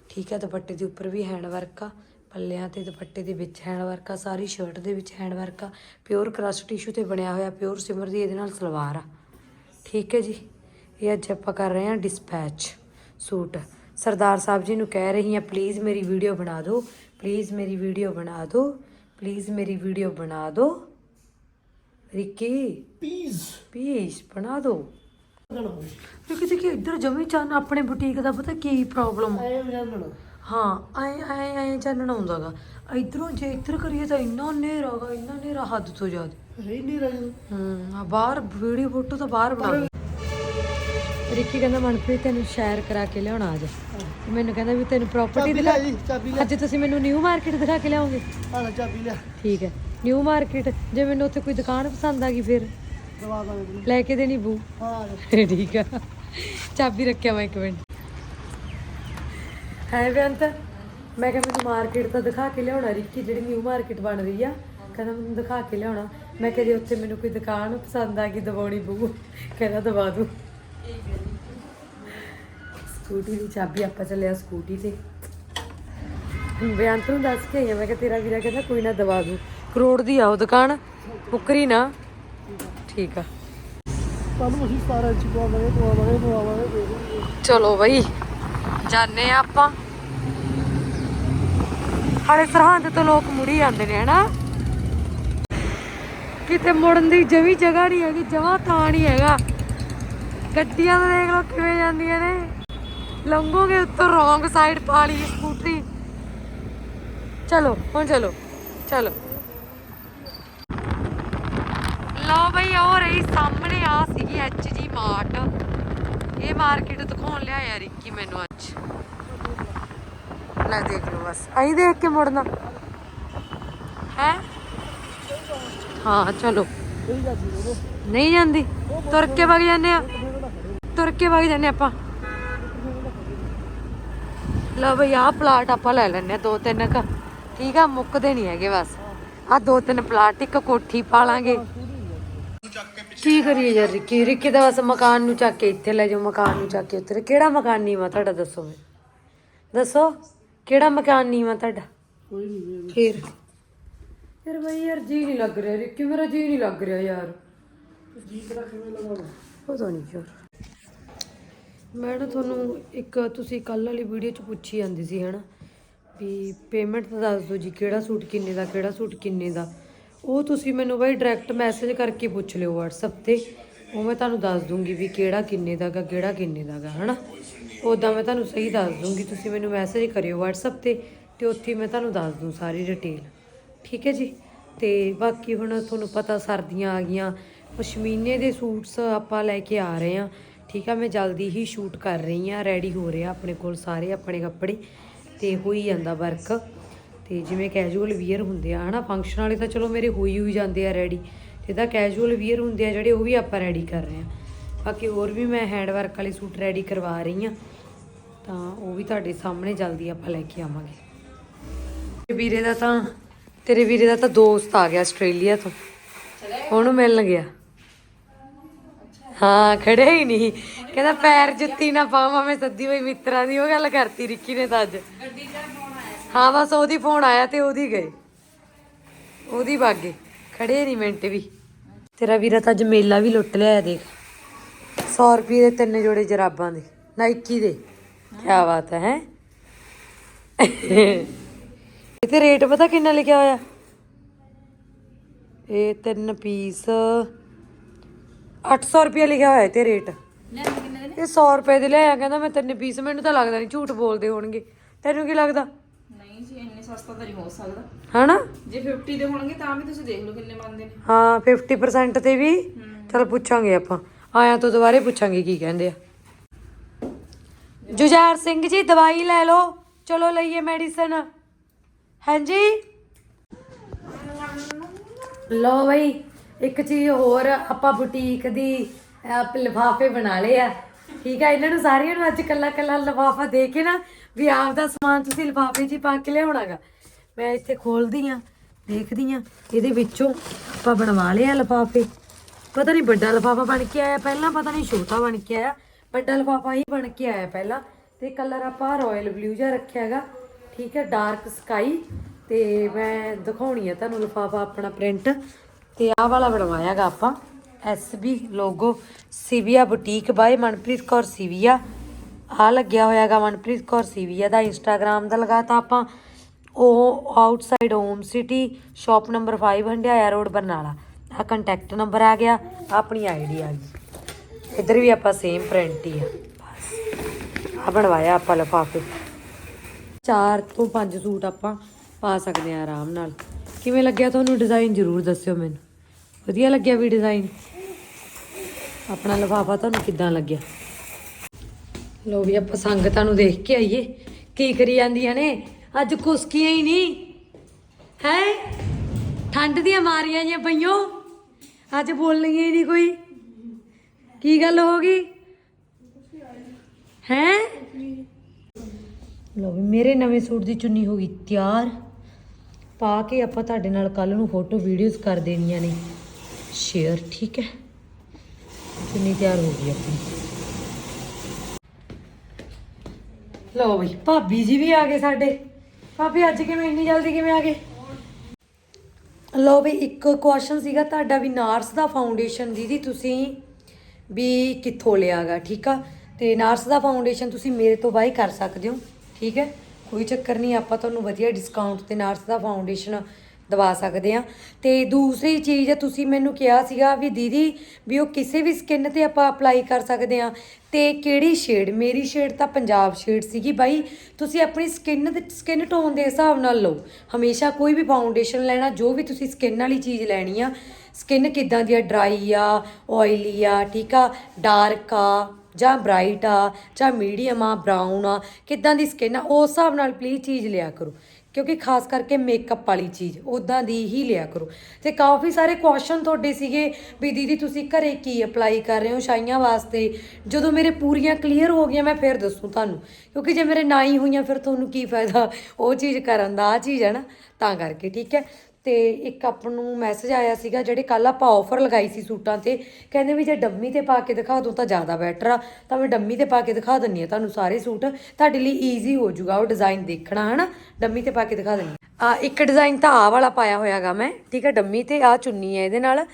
ਠੀਕ ਹੈ ਦੁਪੱਟੇ ਦੇ ਉੱਪਰ ਵੀ ਹੈਂਡ ਵਰਕ ਆ। ਪੱਲਿਆਂ ਤੇ ਦੁਪੱਟੇ ਦੇ ਵਿੱਚ ਹੈਂਡ ਵਰਕ ਆ ਸਾਰੀ ਸ਼ਰਟ ਦੇ ਵਿੱਚ ਹੈਂਡ ਵਰਕ ਆ। ਪਿਓਰ ਕ੍ਰਸ਼ ਟਿਸ਼ੂ ਤੇ ਬਣਿਆ ਹੋਇਆ ਪਿਓਰ ਸਿਮਰ ਦੀ ਇਹਦੇ ਨਾਲ ਸਲਵਾਰ ਆ। ਠੀਕ ਹੈ ਜੀ ਇਹ ਅੱਜ ਆਪਾਂ ਕਰ ਰਹੇ ਹਾਂ ਡਿਸਪੈਚ ਸੂਟ। ਸਰਦਾਰ ਸਾਹਿਬ ਜੀ ਨੂੰ ਕਹਿ ਰਹੀ ਹਾਂ ਪਲੀਜ਼ ਮੇਰੀ ਵੀਡੀਓ ਬਣਾ ਦਿਓ ਪਲੀਜ਼ ਮੇਰੀ ਵੀਡੀਓ ਬਣਾ ਦਿਓ ਪਲੀਜ਼ ਮੇਰੀ ਵੀਡੀਓ ਬਣਾ ਦਿਓ। ਰਿੱਕੀ ਪੀਸ ਪਲੀਜ਼ ਬਣਾ ਦਿਓ। ਰਿੱਕੀ ਦੇਖੀ ਇੱਧਰ ਜਮੀ ਚੰਨ ਆਪਣੇ ਬੁਟੀਕ ਦਾ ਪਤਾ ਕੀ ਪ੍ਰੋਬਲਮ ਜਾਣਣਾ ਹਾਂ ਐ ਐ ਐ ਚਾਨਣਾ ਹੁੰਦਾਗਾ ਇਧਰੋਂ ਜੇ ਇੱਧਰ ਕਰੀਏ ਤਾਂ ਇੰਨਾ ਹਨੇਰਾ ਗਾ ਇੰਨਾ ਹਨੇਰਾ ਹੱਦ ਤੋਂ ਜ਼ਿਆਦਾ। ਹੈ ਹੀ ਨਹੀਂ ਰਹੀ ਹੂੰ ਆ ਬਾਹਰ ਵੀਡੀਓ ਫੋਟੋ ਤਾਂ ਬਾਹਰ ਬਣਾ ਰਿੱਕੀ ਕਹਿੰਦਾ ਮਨਪ੍ਰੀਤ ਤੈਨੂੰ ਸ਼ੇਅਰ ਕਰਾ ਕੇ ਲਿਆਉਣਾ ਅੱਜ। ਮੈਨੂੰ ਕਹਿੰਦਾ ਵੀ ਤੈਨੂੰ ਪ੍ਰਾਪਰਟੀ ਦਿਖਾ ਅੱਜ ਤੁਸੀਂ ਮੈਨੂੰ ਨਿਊ ਮਾਰਕੀਟ ਦਿਖਾ ਕੇ ਲਿਆਓਗੇ। ਆਲਾ ਚਾਬੀ ਲੈ। ਠੀਕ ਹੈ। ਨਿਊ ਮਾਰਕੀਟ ਜੇ ਮੈਨੂੰ ਉੱਥੇ ਕੋਈ ਦੁਕਾਨ ਪਸੰਦ ਆ ਗਈ ਫਿਰ? ਲੈ ਕੇ ਦੇਣੀ ਬੂ। ਹਾਂ। ਠੀਕ ਆ। ਚਾਬੀ ਰੱਖਿਆ ਮੈਂ ਇੱਕ ਮਿੰਟ। ਹੈ ਬੇਅੰਤ। ਮੈਂ ਕਿਹਾ ਮੈਨੂੰ ਮਾਰਕੀਟ ਤਾਂ ਦਿਖਾ ਕੇ ਲਿਆਉਣਾ ਰਿੱਕੀ ਜਿਹੜੀ ਨਿਊ ਮਾਰਕੀਟ ਬਣ ਰਹੀ ਆ। ਕਹਿੰਦਾ ਮੈਨੂੰ ਦਿਖਾ ਕੇ ਲਿਆਉਣਾ। ਮੈਂ ਕਿਹਾ ਜੇ ਉੱਥੇ ਮੈਨੂੰ ਕੋਈ ਦੁਕਾਨ ਪਸੰਦ ਆ ਗਈ ਦਵਾਉਣੀ ਬੂ ਕਹਿੰਦਾ ਦਵਾ ਦੂ। ਸਕੂਟੀ ਦੀ ਚਾਬੀ ਆਪਾਂ ਚੱਲਿਆ ਸਕੂਟੀ ਤੇ। ਬੇਅੰਤ ਨੂੰ ਦੱਸ ਕੇ ਆਈ ਆ, ਮੈਂ ਕਿਹਾ ਤੇਰਾ ਵੀਰਾ ਕਹਿੰਦਾ ਕੋਈ ਨਾ ਦਵਾ ਦੂ। ਕਰੋੜ ਦੀ ਆ ਉਹ ਦੁਕਾਨ ਮੁੱਕਰੀ ਨਾ। ਠੀਕ ਆ। ਤੁਹਾਨੂੰ ਅਸੀਂ 17 ਇੰਚ ਪਵਾਵਾਂਗੇ ਪਵਾਵਾਂਗੇ ਪਵਾਵਾਂਗੇ ਦੇ ਦੇਣਗੇ। ਚਲੋ ਬਈ। ਜਾਣੇ ਆਪਾਂ। ਹਾਲੇ ਸਰਹੰਦ ਤੋਂ ਲੋਕ ਮੁੜੀ ਜਾਂਦੇ ਨੇ, ਹਨਾ? ਕਿਤੇ ਮੁੜਨ ਦੀ ਜਵੀ ਜਗ੍ਹਾ ਨਹੀਂ ਹੈਗੀ ਜਮਾ ਤਾਂ ਨਹੀਂ ਹੈਗਾ। ਗੱਡੀਆਂ ਤਾਂ ਦੇਖ ਲਓ ਕਿਵੇਂ ਜਾਂਦੀਆਂ ਨੇ। ਲੰਘੋਗੇ ਉੱਤੋਂ ਰੋਂਗ ਸਾਈਡ ਪਾ ਲਈ ਸਕੂਟਰੀ। ਚਲੋ, ਹੁਣ ਚਲੋ ਚਲੋ। ਲਓ ਬਈ, ਉਹ ਰਹੀ ਸਾਹਮਣੇ ਆ ਸੀਗੀ ਐਚਜੀ ਮਾਰਟ ਇਹ ਮਾਰਕੀਟ ਦਿਖਾਉਣ ਲਿਆ ਯਾਰ ਰਿੱਕੀ ਮੈਨੂੰ ਅੱਜ। ਲੈ ਦੇਖ ਲਓ ਬਸ। ਆਈ ਦੇਖ ਕੇ ਮੁੜਨਾ। ਹੈ? ਹਾਂ ਚਲੋ। ਨਹੀਂ ਜਾਂਦੀ। ਤੁਰ ਕੇ ਵਗ ਜਾਂਦੇ ਆ। ਤੁਰ ਕੇ ਵਗ ਜਾਂਦੇ ਆਪਾਂ। ਲਓ ਬਈ ਆਹ ਪਲਾਟ ਆਪਾਂ ਲੈ ਲੈਣੇ ਆ ਦੋ ਤਿੰਨ ਕ। ਠੀਕ ਆ ਮੁੱਕਦੇ ਨਹੀਂ ਹੈਗੇ ਬਸ। ਆ ਦੋ ਤਿੰਨ ਪਲਾਟ ਇੱਕ ਕੋਠੀ ਪਾ ਲਾਂਗੇ ਕੀ ਕਰੀਏ ਯਾਰ ਰਿੱਕੀ? ਰਿੱਕੀ ਦਾ ਬਸ ਮਕਾਨ ਨੂੰ ਚੱਕ ਕੇ ਇੱਥੇ ਲੈ ਜਾਓ ਮਕਾਨ ਨੂੰ ਚੱਕ ਕੇ ਉੱਥੇ ਕਿਹੜਾ ਮਕਾਨ ਨੀਵਾ ਤੁਹਾਡਾ ਦੱਸੋ ਮੈਨੂੰ ਦੱਸੋ ਕਿਹੜਾ ਮਕਾਨ ਨੀਵਾ ਤੁਹਾਡਾ? ਕੋਈ ਨਹੀਂ ਦੇ ਫੇਰ। ਯਾਰ ਬਈ ਯਾਰ ਜੀ ਨਹੀਂ ਲੱਗ ਰਿਹਾ ਰਿੱਕੀ ਮੇਰਾ ਜੀ ਨਹੀਂ ਲੱਗ ਰਿਹਾ ਯਾਰ। ਜੀ ਤੇਰਾ ਕਿਵੇਂ ਲਗਾਉਣਾ ਪਤਾ ਨਹੀਂ ਯਾਰ। ਮੈਂ ਨਾ ਤੁਹਾਨੂੰ ਇੱਕ ਤੁਸੀਂ ਕੱਲ ਵਾਲੀ ਵੀਡੀਓ 'ਚ ਪੁੱਛੀ ਜਾਂਦੀ ਸੀ ਹਨਾ? ਵੀ ਪੇਮੈਂਟ ਤਾਂ ਦੱਸ ਦਿਓ ਜੀ ਕਿਹੜਾ ਸੂਟ ਕਿੰਨੇ ਦਾ ਕਿਹੜਾ ਸੂਟ ਕਿੰਨੇ ਦਾ? ਉਹ ਤੁਸੀਂ ਮੈਨੂੰ ਬਾਈ ਡਾਇਰੈਕਟ ਮੈਸੇਜ ਕਰਕੇ ਪੁੱਛ ਲਿਓ WhatsApp ਤੇ। ਉਹ ਮੈਂ ਤੁਹਾਨੂੰ ਦੱਸ ਦੂੰਗੀ ਵੀ ਕਿਹੜਾ ਕਿੰਨੇ ਦਾ ਗਾ, ਕਿਹੜਾ ਕਿੰਨੇ ਦਾ ਗਾ, ਹਨਾ? ਉਦਾਂ ਮੈਂ ਤੁਹਾਨੂੰ ਸਹੀ ਦੱਸ ਦੂੰਗੀ, ਤੁਸੀਂ ਮੈਨੂੰ ਮੈਸੇਜ ਕਰਿਓ WhatsApp ਤੇ ਤੇ ਉੱਥੇ ਮੈਂ ਤੁਹਾਨੂੰ ਦੱਸ ਦੂੰ ਸਾਰੀ ਡਿਟੇਲ ਠੀਕ ਹੈ ਜੀ? ਤੇ ਬਾਕੀ ਹੁਣ ਤੁਹਾਨੂੰ ਪਤਾ ਸਰਦੀਆਂ ਆ ਗਈਆਂ, ਪਸ਼ਮੀਨੇ ਦੇ ਸੂਟਸ ਆਪਾਂ ਲੈ ਕੇ ਆ ਰਹੇ ਹਾਂ। ਠੀਕ ਆ, ਮੈਂ ਜਲਦੀ ਹੀ ਸ਼ੂਟ ਕਰ ਰਹੀ ਹਾਂ ਰੈਡੀ ਹੋ ਰਿਹਾ ਆਪਣੇ ਕੋਲ ਸਾਰੇ ਆਪਣੇ ਕੱਪੜੇ ਤੇ ਹੋਈ ਜਾਂਦਾ ਵਰਕ ਤੇ ਜਿਵੇਂ ਕੈਜੂਅਲ ਵੀਅਰ ਹੁੰਦੇ ਆ, ਹਨਾ? ਫੰਕਸ਼ਨ ਵਾਲੇ ਤਾਂ ਚਲੋ ਮੇਰੇ ਹੋਈ ਹੋਈ ਜਾਂਦੇ ਆ ਰੈਡੀ ਤੇ ਤਾਂ ਕੈਜੂਅਲ ਵੀਅਰ ਹੁੰਦੇ ਆ ਜਿਹੜੇ ਉਹ ਵੀ ਆਪਾਂ ਰੈਡੀ ਕਰ ਰਹੇ ਹਾਂ ਬਾਕੀ ਹੋਰ ਵੀ ਮੈਂ ਹੈਂਡ ਵਰਕ ਵਾਲੇ ਸੂਟ ਰੈਡੀ ਕਰਵਾ ਰਹੀ ਹਾਂ ਤਾਂ ਉਹ ਵੀ ਤੁਹਾਡੇ ਸਾਹਮਣੇ ਜਲਦੀ ਆਪਾਂ ਲੈ ਕੇ ਆਵਾਂਗੇ। ਵੀਰੇ ਦਾ ਤਾਂ, ਤੇਰੇ ਵੀਰੇ ਦਾ ਤਾਂ ਦੋਸਤ ਆ ਗਿਆ ਆਸਟ੍ਰੇਲੀਆ ਤੋਂ। ਉਹਨੂੰ ਮਿਲਣ ਗਿਆ। ਹਾਂ ਖੜੇ ਹੀ ਨਹੀਂ। ਕਹਿੰਦਾ ਪੈਰ ਜੁੱਤੀ ਨਾ ਪਾਵਾਂ, ਮੈਂ ਸੱਦੀ ਹੋਈ ਮਿੱਤਰਾਂ ਦੀ, ਉਹ ਗੱਲ ਕਰਤੀ ਰਿੱਕੀ ਨੇ ਤਾਂ ਅੱਜ। ਹਾਂ ਬਸ ਉਹਦੀ ਫੋਨ ਆਇਆ ਤੇ ਉਹਦੀ ਗਏ ਉਹਦੀ ਬਾਗੇ ਖੜੇ ਨਹੀਂ ਮਿੰਟ ਵੀ। ਤੇਰਾ ਵੀਰਾ ਤਾਂ ਅੱਜ ਮੇਲਾ ਵੀ ਲੁੱਟ ਲਿਆ ਦੇਖ। 100 ਰੁਪਏ ਦੇ ਤਿੰਨ ਜੋੜੇ ਜਰਾਬਾਂ ਦੇ। ਨਾਈਕੀ ਦੇ। ਕੀ ਬਾਤ ਹੈ ਹੈਂ? ਰੇਟ ਪਤਾ ਕਿੰਨਾ ਲਿਖਿਆ ਹੋਇਆ? ਇਹ ਤਿੰਨ ਪੀਸ 800 ਰੁਪਏ ਲਿਖਿਆ ਹੋਇਆ ਤੇ ਰੇਟ। ਇਹ 100 ਰੁਪਏ ਦੇ ਲਿਆਇਆ ਕਹਿੰਦਾ ਮੈਂ ਤਿੰਨ ਪੀਸ ਮੈਨੂੰ ਤਾਂ ਲੱਗਦਾ ਨਹੀਂ ਝੂਠ ਬੋਲਦੇ ਹੋਣਗੇ। ਤੈਨੂੰ ਕੀ ਲੱਗਦਾ? ਨਹੀਂ ਜੀ ਇੰਨੇ ਸਸਤਾ ਤਾਂ ਨਹੀਂ ਹੋ ਸਕਦਾ। ਹਨਾ? ਜੇ 50 ਦੇ ਹੋਣਗੇ ਤਾਂ ਵੀ ਤੁਸੀਂ ਦੇਖ ਲਓ ਕਿੰਨੇ ਬਣਦੇ ਨੇ। ਹਾਂ 50% ਤੇ ਵੀ। ਚਲ ਪੁੱਛਾਂਗੇ ਆਪਾਂ। ਆਇਆ ਤੋਂ ਦੁਬਾਰੇ ਪੁੱਛਾਂਗੇ ਕੀ ਕਹਿੰਦੇ ਆ। ਜੁਝਾਰ ਸਿੰਘ ਜੀ ਦਵਾਈ ਲੈ ਲਓ। ਚਲੋ ਲਈਏ ਮੈਡੀਸਨ ਹਾਂਜੀ? ਲੋ ਬਈ ਇੱਕ ਚੀਜ਼ ਹੋਰ ਆਪਾਂ ਬੁਟੀਕ ਦੀ ਲਿਫਾਫੇ ਬਣਾ ਲਏ ਆ। ਠੀਕ ਆ ਇਹਨਾਂ ਨੂੰ ਸਾਰਿਆਂ ਨੂੰ ਅੱਜ ਕੱਲਾ ਕੱਲਾ ਲਿਫਾਫਾ ਦੇ ਕੇ ਨਾ ਵੀ ਆਪ ਦਾ ਸਮਾਨ ਤੁਸੀਂ ਲਿਫਾਫੇ 'ਚ ਹੀ ਪਾ ਕੇ ਲਿਆਉਣਾਗਾ। ਮੈਂ ਇੱਥੇ ਖੋਲਦੀ ਆ, ਦੇਖਦੀ ਆ, ਇਹਦੇ ਵਿੱਚੋਂ ਆਪਾਂ ਬਣਵਾ ਲਿਆ ਲਿਫਾਫੇ। ਪਤਾ ਨਹੀਂ ਵੱਡਾ ਲਿਫਾਫਾ ਬਣ ਕੇ ਆਇਆ ਪਹਿਲਾਂ, ਪਤਾ ਨਹੀਂ ਛੋਟਾ ਬਣ ਕੇ ਆਇਆ। ਵੱਡਾ ਲਿਫਾਫਾ ਹੀ ਬਣ ਕੇ ਆਇਆ ਪਹਿਲਾਂ। ਤੇ ਕਲਰ ਆਪਾਂ ਰਾਇਲ ਬਲੂ ਜਿਹਾ ਰੱਖਿਆ ਹੈਗਾ ਠੀਕ ਹੈ, ਡਾਰਕ ਸਕਾਈ। ਤੇ ਮੈਂ ਦਿਖਾਉਣੀ ਆ ਤੁਹਾਨੂੰ ਲਿਫਾਫਾ ਆਪਣਾ ਪ੍ਰਿੰਟ। ਤੇ ਆਹ ਵਾਲਾ ਬਣਵਾਇਆਗਾ ਆਪਾਂ। SB logo, Sivia boutique by Manpreet Kaur Sivia. ਆ ਲੱਗਿਆ ਹੋਇਆਗਾ ਮਨਪ੍ਰੀਤ ਕੌਰ ਸੀਵੀਆ ਦਾ ਇੰਸਟਾਗ੍ਰam ਦਾ ਲਗਾਤਾ ਆਪਾਂ। ਉਹ outside home city shop number 5 Handiaya road Barnala. ਆ ਕੰਟੈਕਟ ਨੰਬਰ ਆ ਗਿਆ, ਆਪਣੀ ਆਈਡੀ ਆ ਗਈ। ਇੱਧਰ ਵੀ ਆਪਾਂ ਸੇਮ ਪ੍ਰਿੰਟ ਹੀ ਆ, ਬਸ। ਆ ਬਣਵਾਇਆ ਆਪਾਂ ਲਿਫਾਫੇ। ਚਾਰ ਤੋਂ ਪੰਜ ਸੂਟ ਆਪਾਂ ਪਾ ਸਕਦੇ ਆ ਆਰਾਮ ਨਾਲ। ਕਿਵੇਂ ਲੱਗਿਆ ਤੁਹਾਨੂੰ ਡਿਜ਼ਾਈਨ ਜ਼ਰੂਰ ਦੱਸਿਓ ਮੈਨੂੰ। ਵਧੀਆ ਲੱਗਿਆ ਵੀ ਡਿਜ਼ਾਈਨ ਆਪਣਾ ਲਿਫਾਫਾ ਤੁਹਾਨੂੰ ਕਿੱਦਾਂ ਲੱਗਿਆ? ਲੋ ਵੀ ਆਪਾਂ ਸੰਗਤਾਂ ਨੂੰ ਦੇਖ ਕੇ ਆਈਏ। ਕੀ ਕਰੀ ਜਾਂਦੀਆਂ ਨੇ? ਅੱਜ ਕੁਸਕੀਆਂ ਹੀ ਨਹੀਂ। ਹੈ? ਠੰਡ ਦੀਆਂ ਮਾਰੀਆਂ ਜਾਂ ਪਈਓ ਅੱਜ ਬੋਲਣੀਆਂ ਹੀ ਨਹੀਂ ਕੋਈ। ਕੀ ਗੱਲ ਹੋ ਗਈ? ਹੈ? ਲੋ ਵੀ ਮੇਰੇ ਨਵੇਂ ਸੂਟ ਦੀ ਚੁੰਨੀ ਹੋ ਗਈ ਤਿਆਰ। ਪਾ ਕੇ ਆਪਾਂ ਤੁਹਾਡੇ ਨਾਲ ਕੱਲ ਨੂੰ ਫੋਟੋ ਵੀਡੀਓਜ਼ ਕਰ ਦੇਣੀਆਂ ਨੇ। ਸ਼ੇਅਰ ਠੀਕ ਹੈ? ਚੁੰਨੀ ਤਿਆਰ ਹੋ ਗਈ ਆਪਣੀ। ਲਓ ਬਈ, ਭਾਬੀ ਜੀ ਵੀ ਆ ਗਏ ਸਾਡੇ। ਭਾਬੀ, ਅੱਜ ਕਿਵੇਂ ਇੰਨੀ ਜਲਦੀ ਕਿਵੇਂ ਆ ਗਏ? ਲਓ ਬਈ, ਇੱਕ ਕੁਐਸਚਨ ਸੀਗਾ ਤੁਹਾਡਾ ਵੀ ਨਾਰਸ ਦਾ ਫਾਊਂਡੇਸ਼ਨ ਦੀਦੀ ਤੁਸੀਂ ਵੀ ਕਿੱਥੋਂ ਲਿਆਗਾ, ਠੀਕ ਆ? ਤੇ ਨਾਰਸ ਦਾ ਫਾਊਂਡੇਸ਼ਨ ਤੁਸੀਂ ਮੇਰੇ ਤੋਂ ਬਾਈ ਕਰ ਸਕਦੇ ਹੋ, ਠੀਕ ਹੈ? ਕੋਈ ਚੱਕਰ ਨਹੀਂ, ਆਪਾਂ ਤੁਹਾਨੂੰ ਵਧੀਆ ਡਿਸਕਾਊਂਟ ਤੇ ਨਾਰਸ ਦਾ ਫਾਊਂਡੇਸ਼ਨ ਦਵਾ ਸਕਦੇ ਆ ਤੇ ਦੂਸਰੀ ਚੀਜ਼ ਤੁਸੀਂ ਮੈਨੂੰ ਕਿਹਾ ਸੀਗਾ ਵੀ ਦੀਦੀ, ਵੀ ਉਹ ਕਿਸੇ ਵੀ ਸਕਿਨ ਤੇ ਆਪਾਂ ਅਪਲਾਈ ਕਰ ਸਕਦੇ ਆ ਤੇ ਕਿਹੜੀ ਸ਼ੇਡ ਮੇਰੀ ਸ਼ੇਡ ਤਾਂ ਪੰਜਾਬ ਸ਼ੇਡ ਸੀਗੀ ਬਾਈ। ਤੁਸੀਂ ਆਪਣੀ ਸਕਿਨ ਦੇ ਸਕਿਨ ਟੋਨ ਦੇ ਹਿਸਾਬ ਨਾਲ ਲਓ। ਹਮੇਸ਼ਾ ਕੋਈ ਵੀ ਫਾਊਂਡੇਸ਼ਨ ਲੈਣਾ, ਜੋ ਵੀ ਤੁਸੀਂ ਸਕਿਨ ਵਾਲੀ ਚੀਜ਼ ਲੈਣੀ ਆ ਸਕਿਨ ਕਿੱਦਾਂ ਦੀ ਆ? ਡਰਾਈ ਆ ਆਇਲੀ ਆ, ਠੀਕ ਆ? ਡਾਰਕ ਆ, ਜਾਂ ਬ੍ਰਾਈਟ ਆ, ਜਾਂ ਮੀਡੀਅਮ ਆ ਬਰਾਊਨ ਆ, ਕਿੱਦਾਂ ਦੀ ਸਕਿਨ ਆ? ਉਸ ਹਿਸਾਬ ਨਾਲ ਪਲੀਜ਼ ਚੀਜ਼ ਲਿਆ ਕਰੋ। ਕਿਉਂਕਿ ਖਾਸ ਕਰਕੇ ਮੇਕਅਪ ਵਾਲੀ ਚੀਜ਼ ਉਦਾਂ ਦੀ ਹੀ ਲਿਆ ਕਰੋ। ਤੇ ਕਾਫੀ ਸਾਰੇ ਕੁਐਸਚਨ ਤੁਹਾਡੇ ਸੀਗੇ ਵੀ ਦੀਦੀ ਤੁਸੀਂ ਘਰੇ ਕੀ ਅਪਲਾਈ ਕਰ ਰਹੇ ਹੋ ਛਾਈਆਂ ਵਾਸਤੇ? ਜਦੋਂ ਮੇਰੇ ਪੂਰੀਆਂ ਕਲੀਅਰ ਹੋ ਗਈਆਂ, ਮੈਂ ਫਿਰ ਦੱਸੂ ਤੁਹਾਨੂੰ। ਕਿਉਂਕਿ ਜੇ ਮੇਰੇ ਨਾ ਹੀ ਹੋਈਆਂ, ਫਿਰ ਤੁਹਾਨੂੰ ਕੀ ਫਾਇਦਾ? ਉਹ ਚੀਜ਼ ਕਰਨ ਦਾ ਆ ਚੀਜ਼ ਹੈ ਨਾ, ਤਾਂ ਕਰਕੇ, ਠੀਕ ਹੈ? ਤੇ ਇੱਕ ਆਪ ਨੂੰ ਮੈਸੇਜ ਆਇਆ ਸੀਗਾ ਜਿਹੜੇ ਕੱਲ ਆਪਾਂ ਆਫਰ ਲਗਾਈ ਸੀ ਸੂਟਾਂ ਤੇ, ਕਹਿੰਦੇ ਵੀ ਜੇ ਡੰਮੀ ਤੇ ਪਾ ਕੇ ਦਿਖਾ ਦੋ ਤਾਂ ਜ਼ਿਆਦਾ ਬੈਟਰ ਆ। ਤਾਂ ਮੈਂ ਡੰਮੀ ਤੇ ਪਾ ਕੇ ਦਿਖਾ ਦਿੰਨੀ ਆ ਤੁਹਾਨੂੰ ਸਾਰੇ ਸੂਟ। ਤੁਹਾਡੇ ਲਈ ਈਜ਼ੀ ਹੋ ਜਾਊਗਾ ਉਹ ਡਿਜ਼ਾਈਨ ਦੇਖਣਾ, ਹਨਾ? ਡੰਮੀ ਤੇ ਪਾ ਕੇ ਦਿਖਾ ਦਿੰਨੀ ਆ ਇੱਕ ਡਿਜ਼ਾਈਨ ਤਾਂ ਆਹ ਵਾਲਾ ਪਾਇਆ ਹੋਇਆਗਾ ਮੈਂ, ਠੀਕ ਹੈ ਡੰਮੀ ਤੇ ਆ ਚੁੰਨੀ ਹੈ ਇਹਦੇ ਨਾਲ।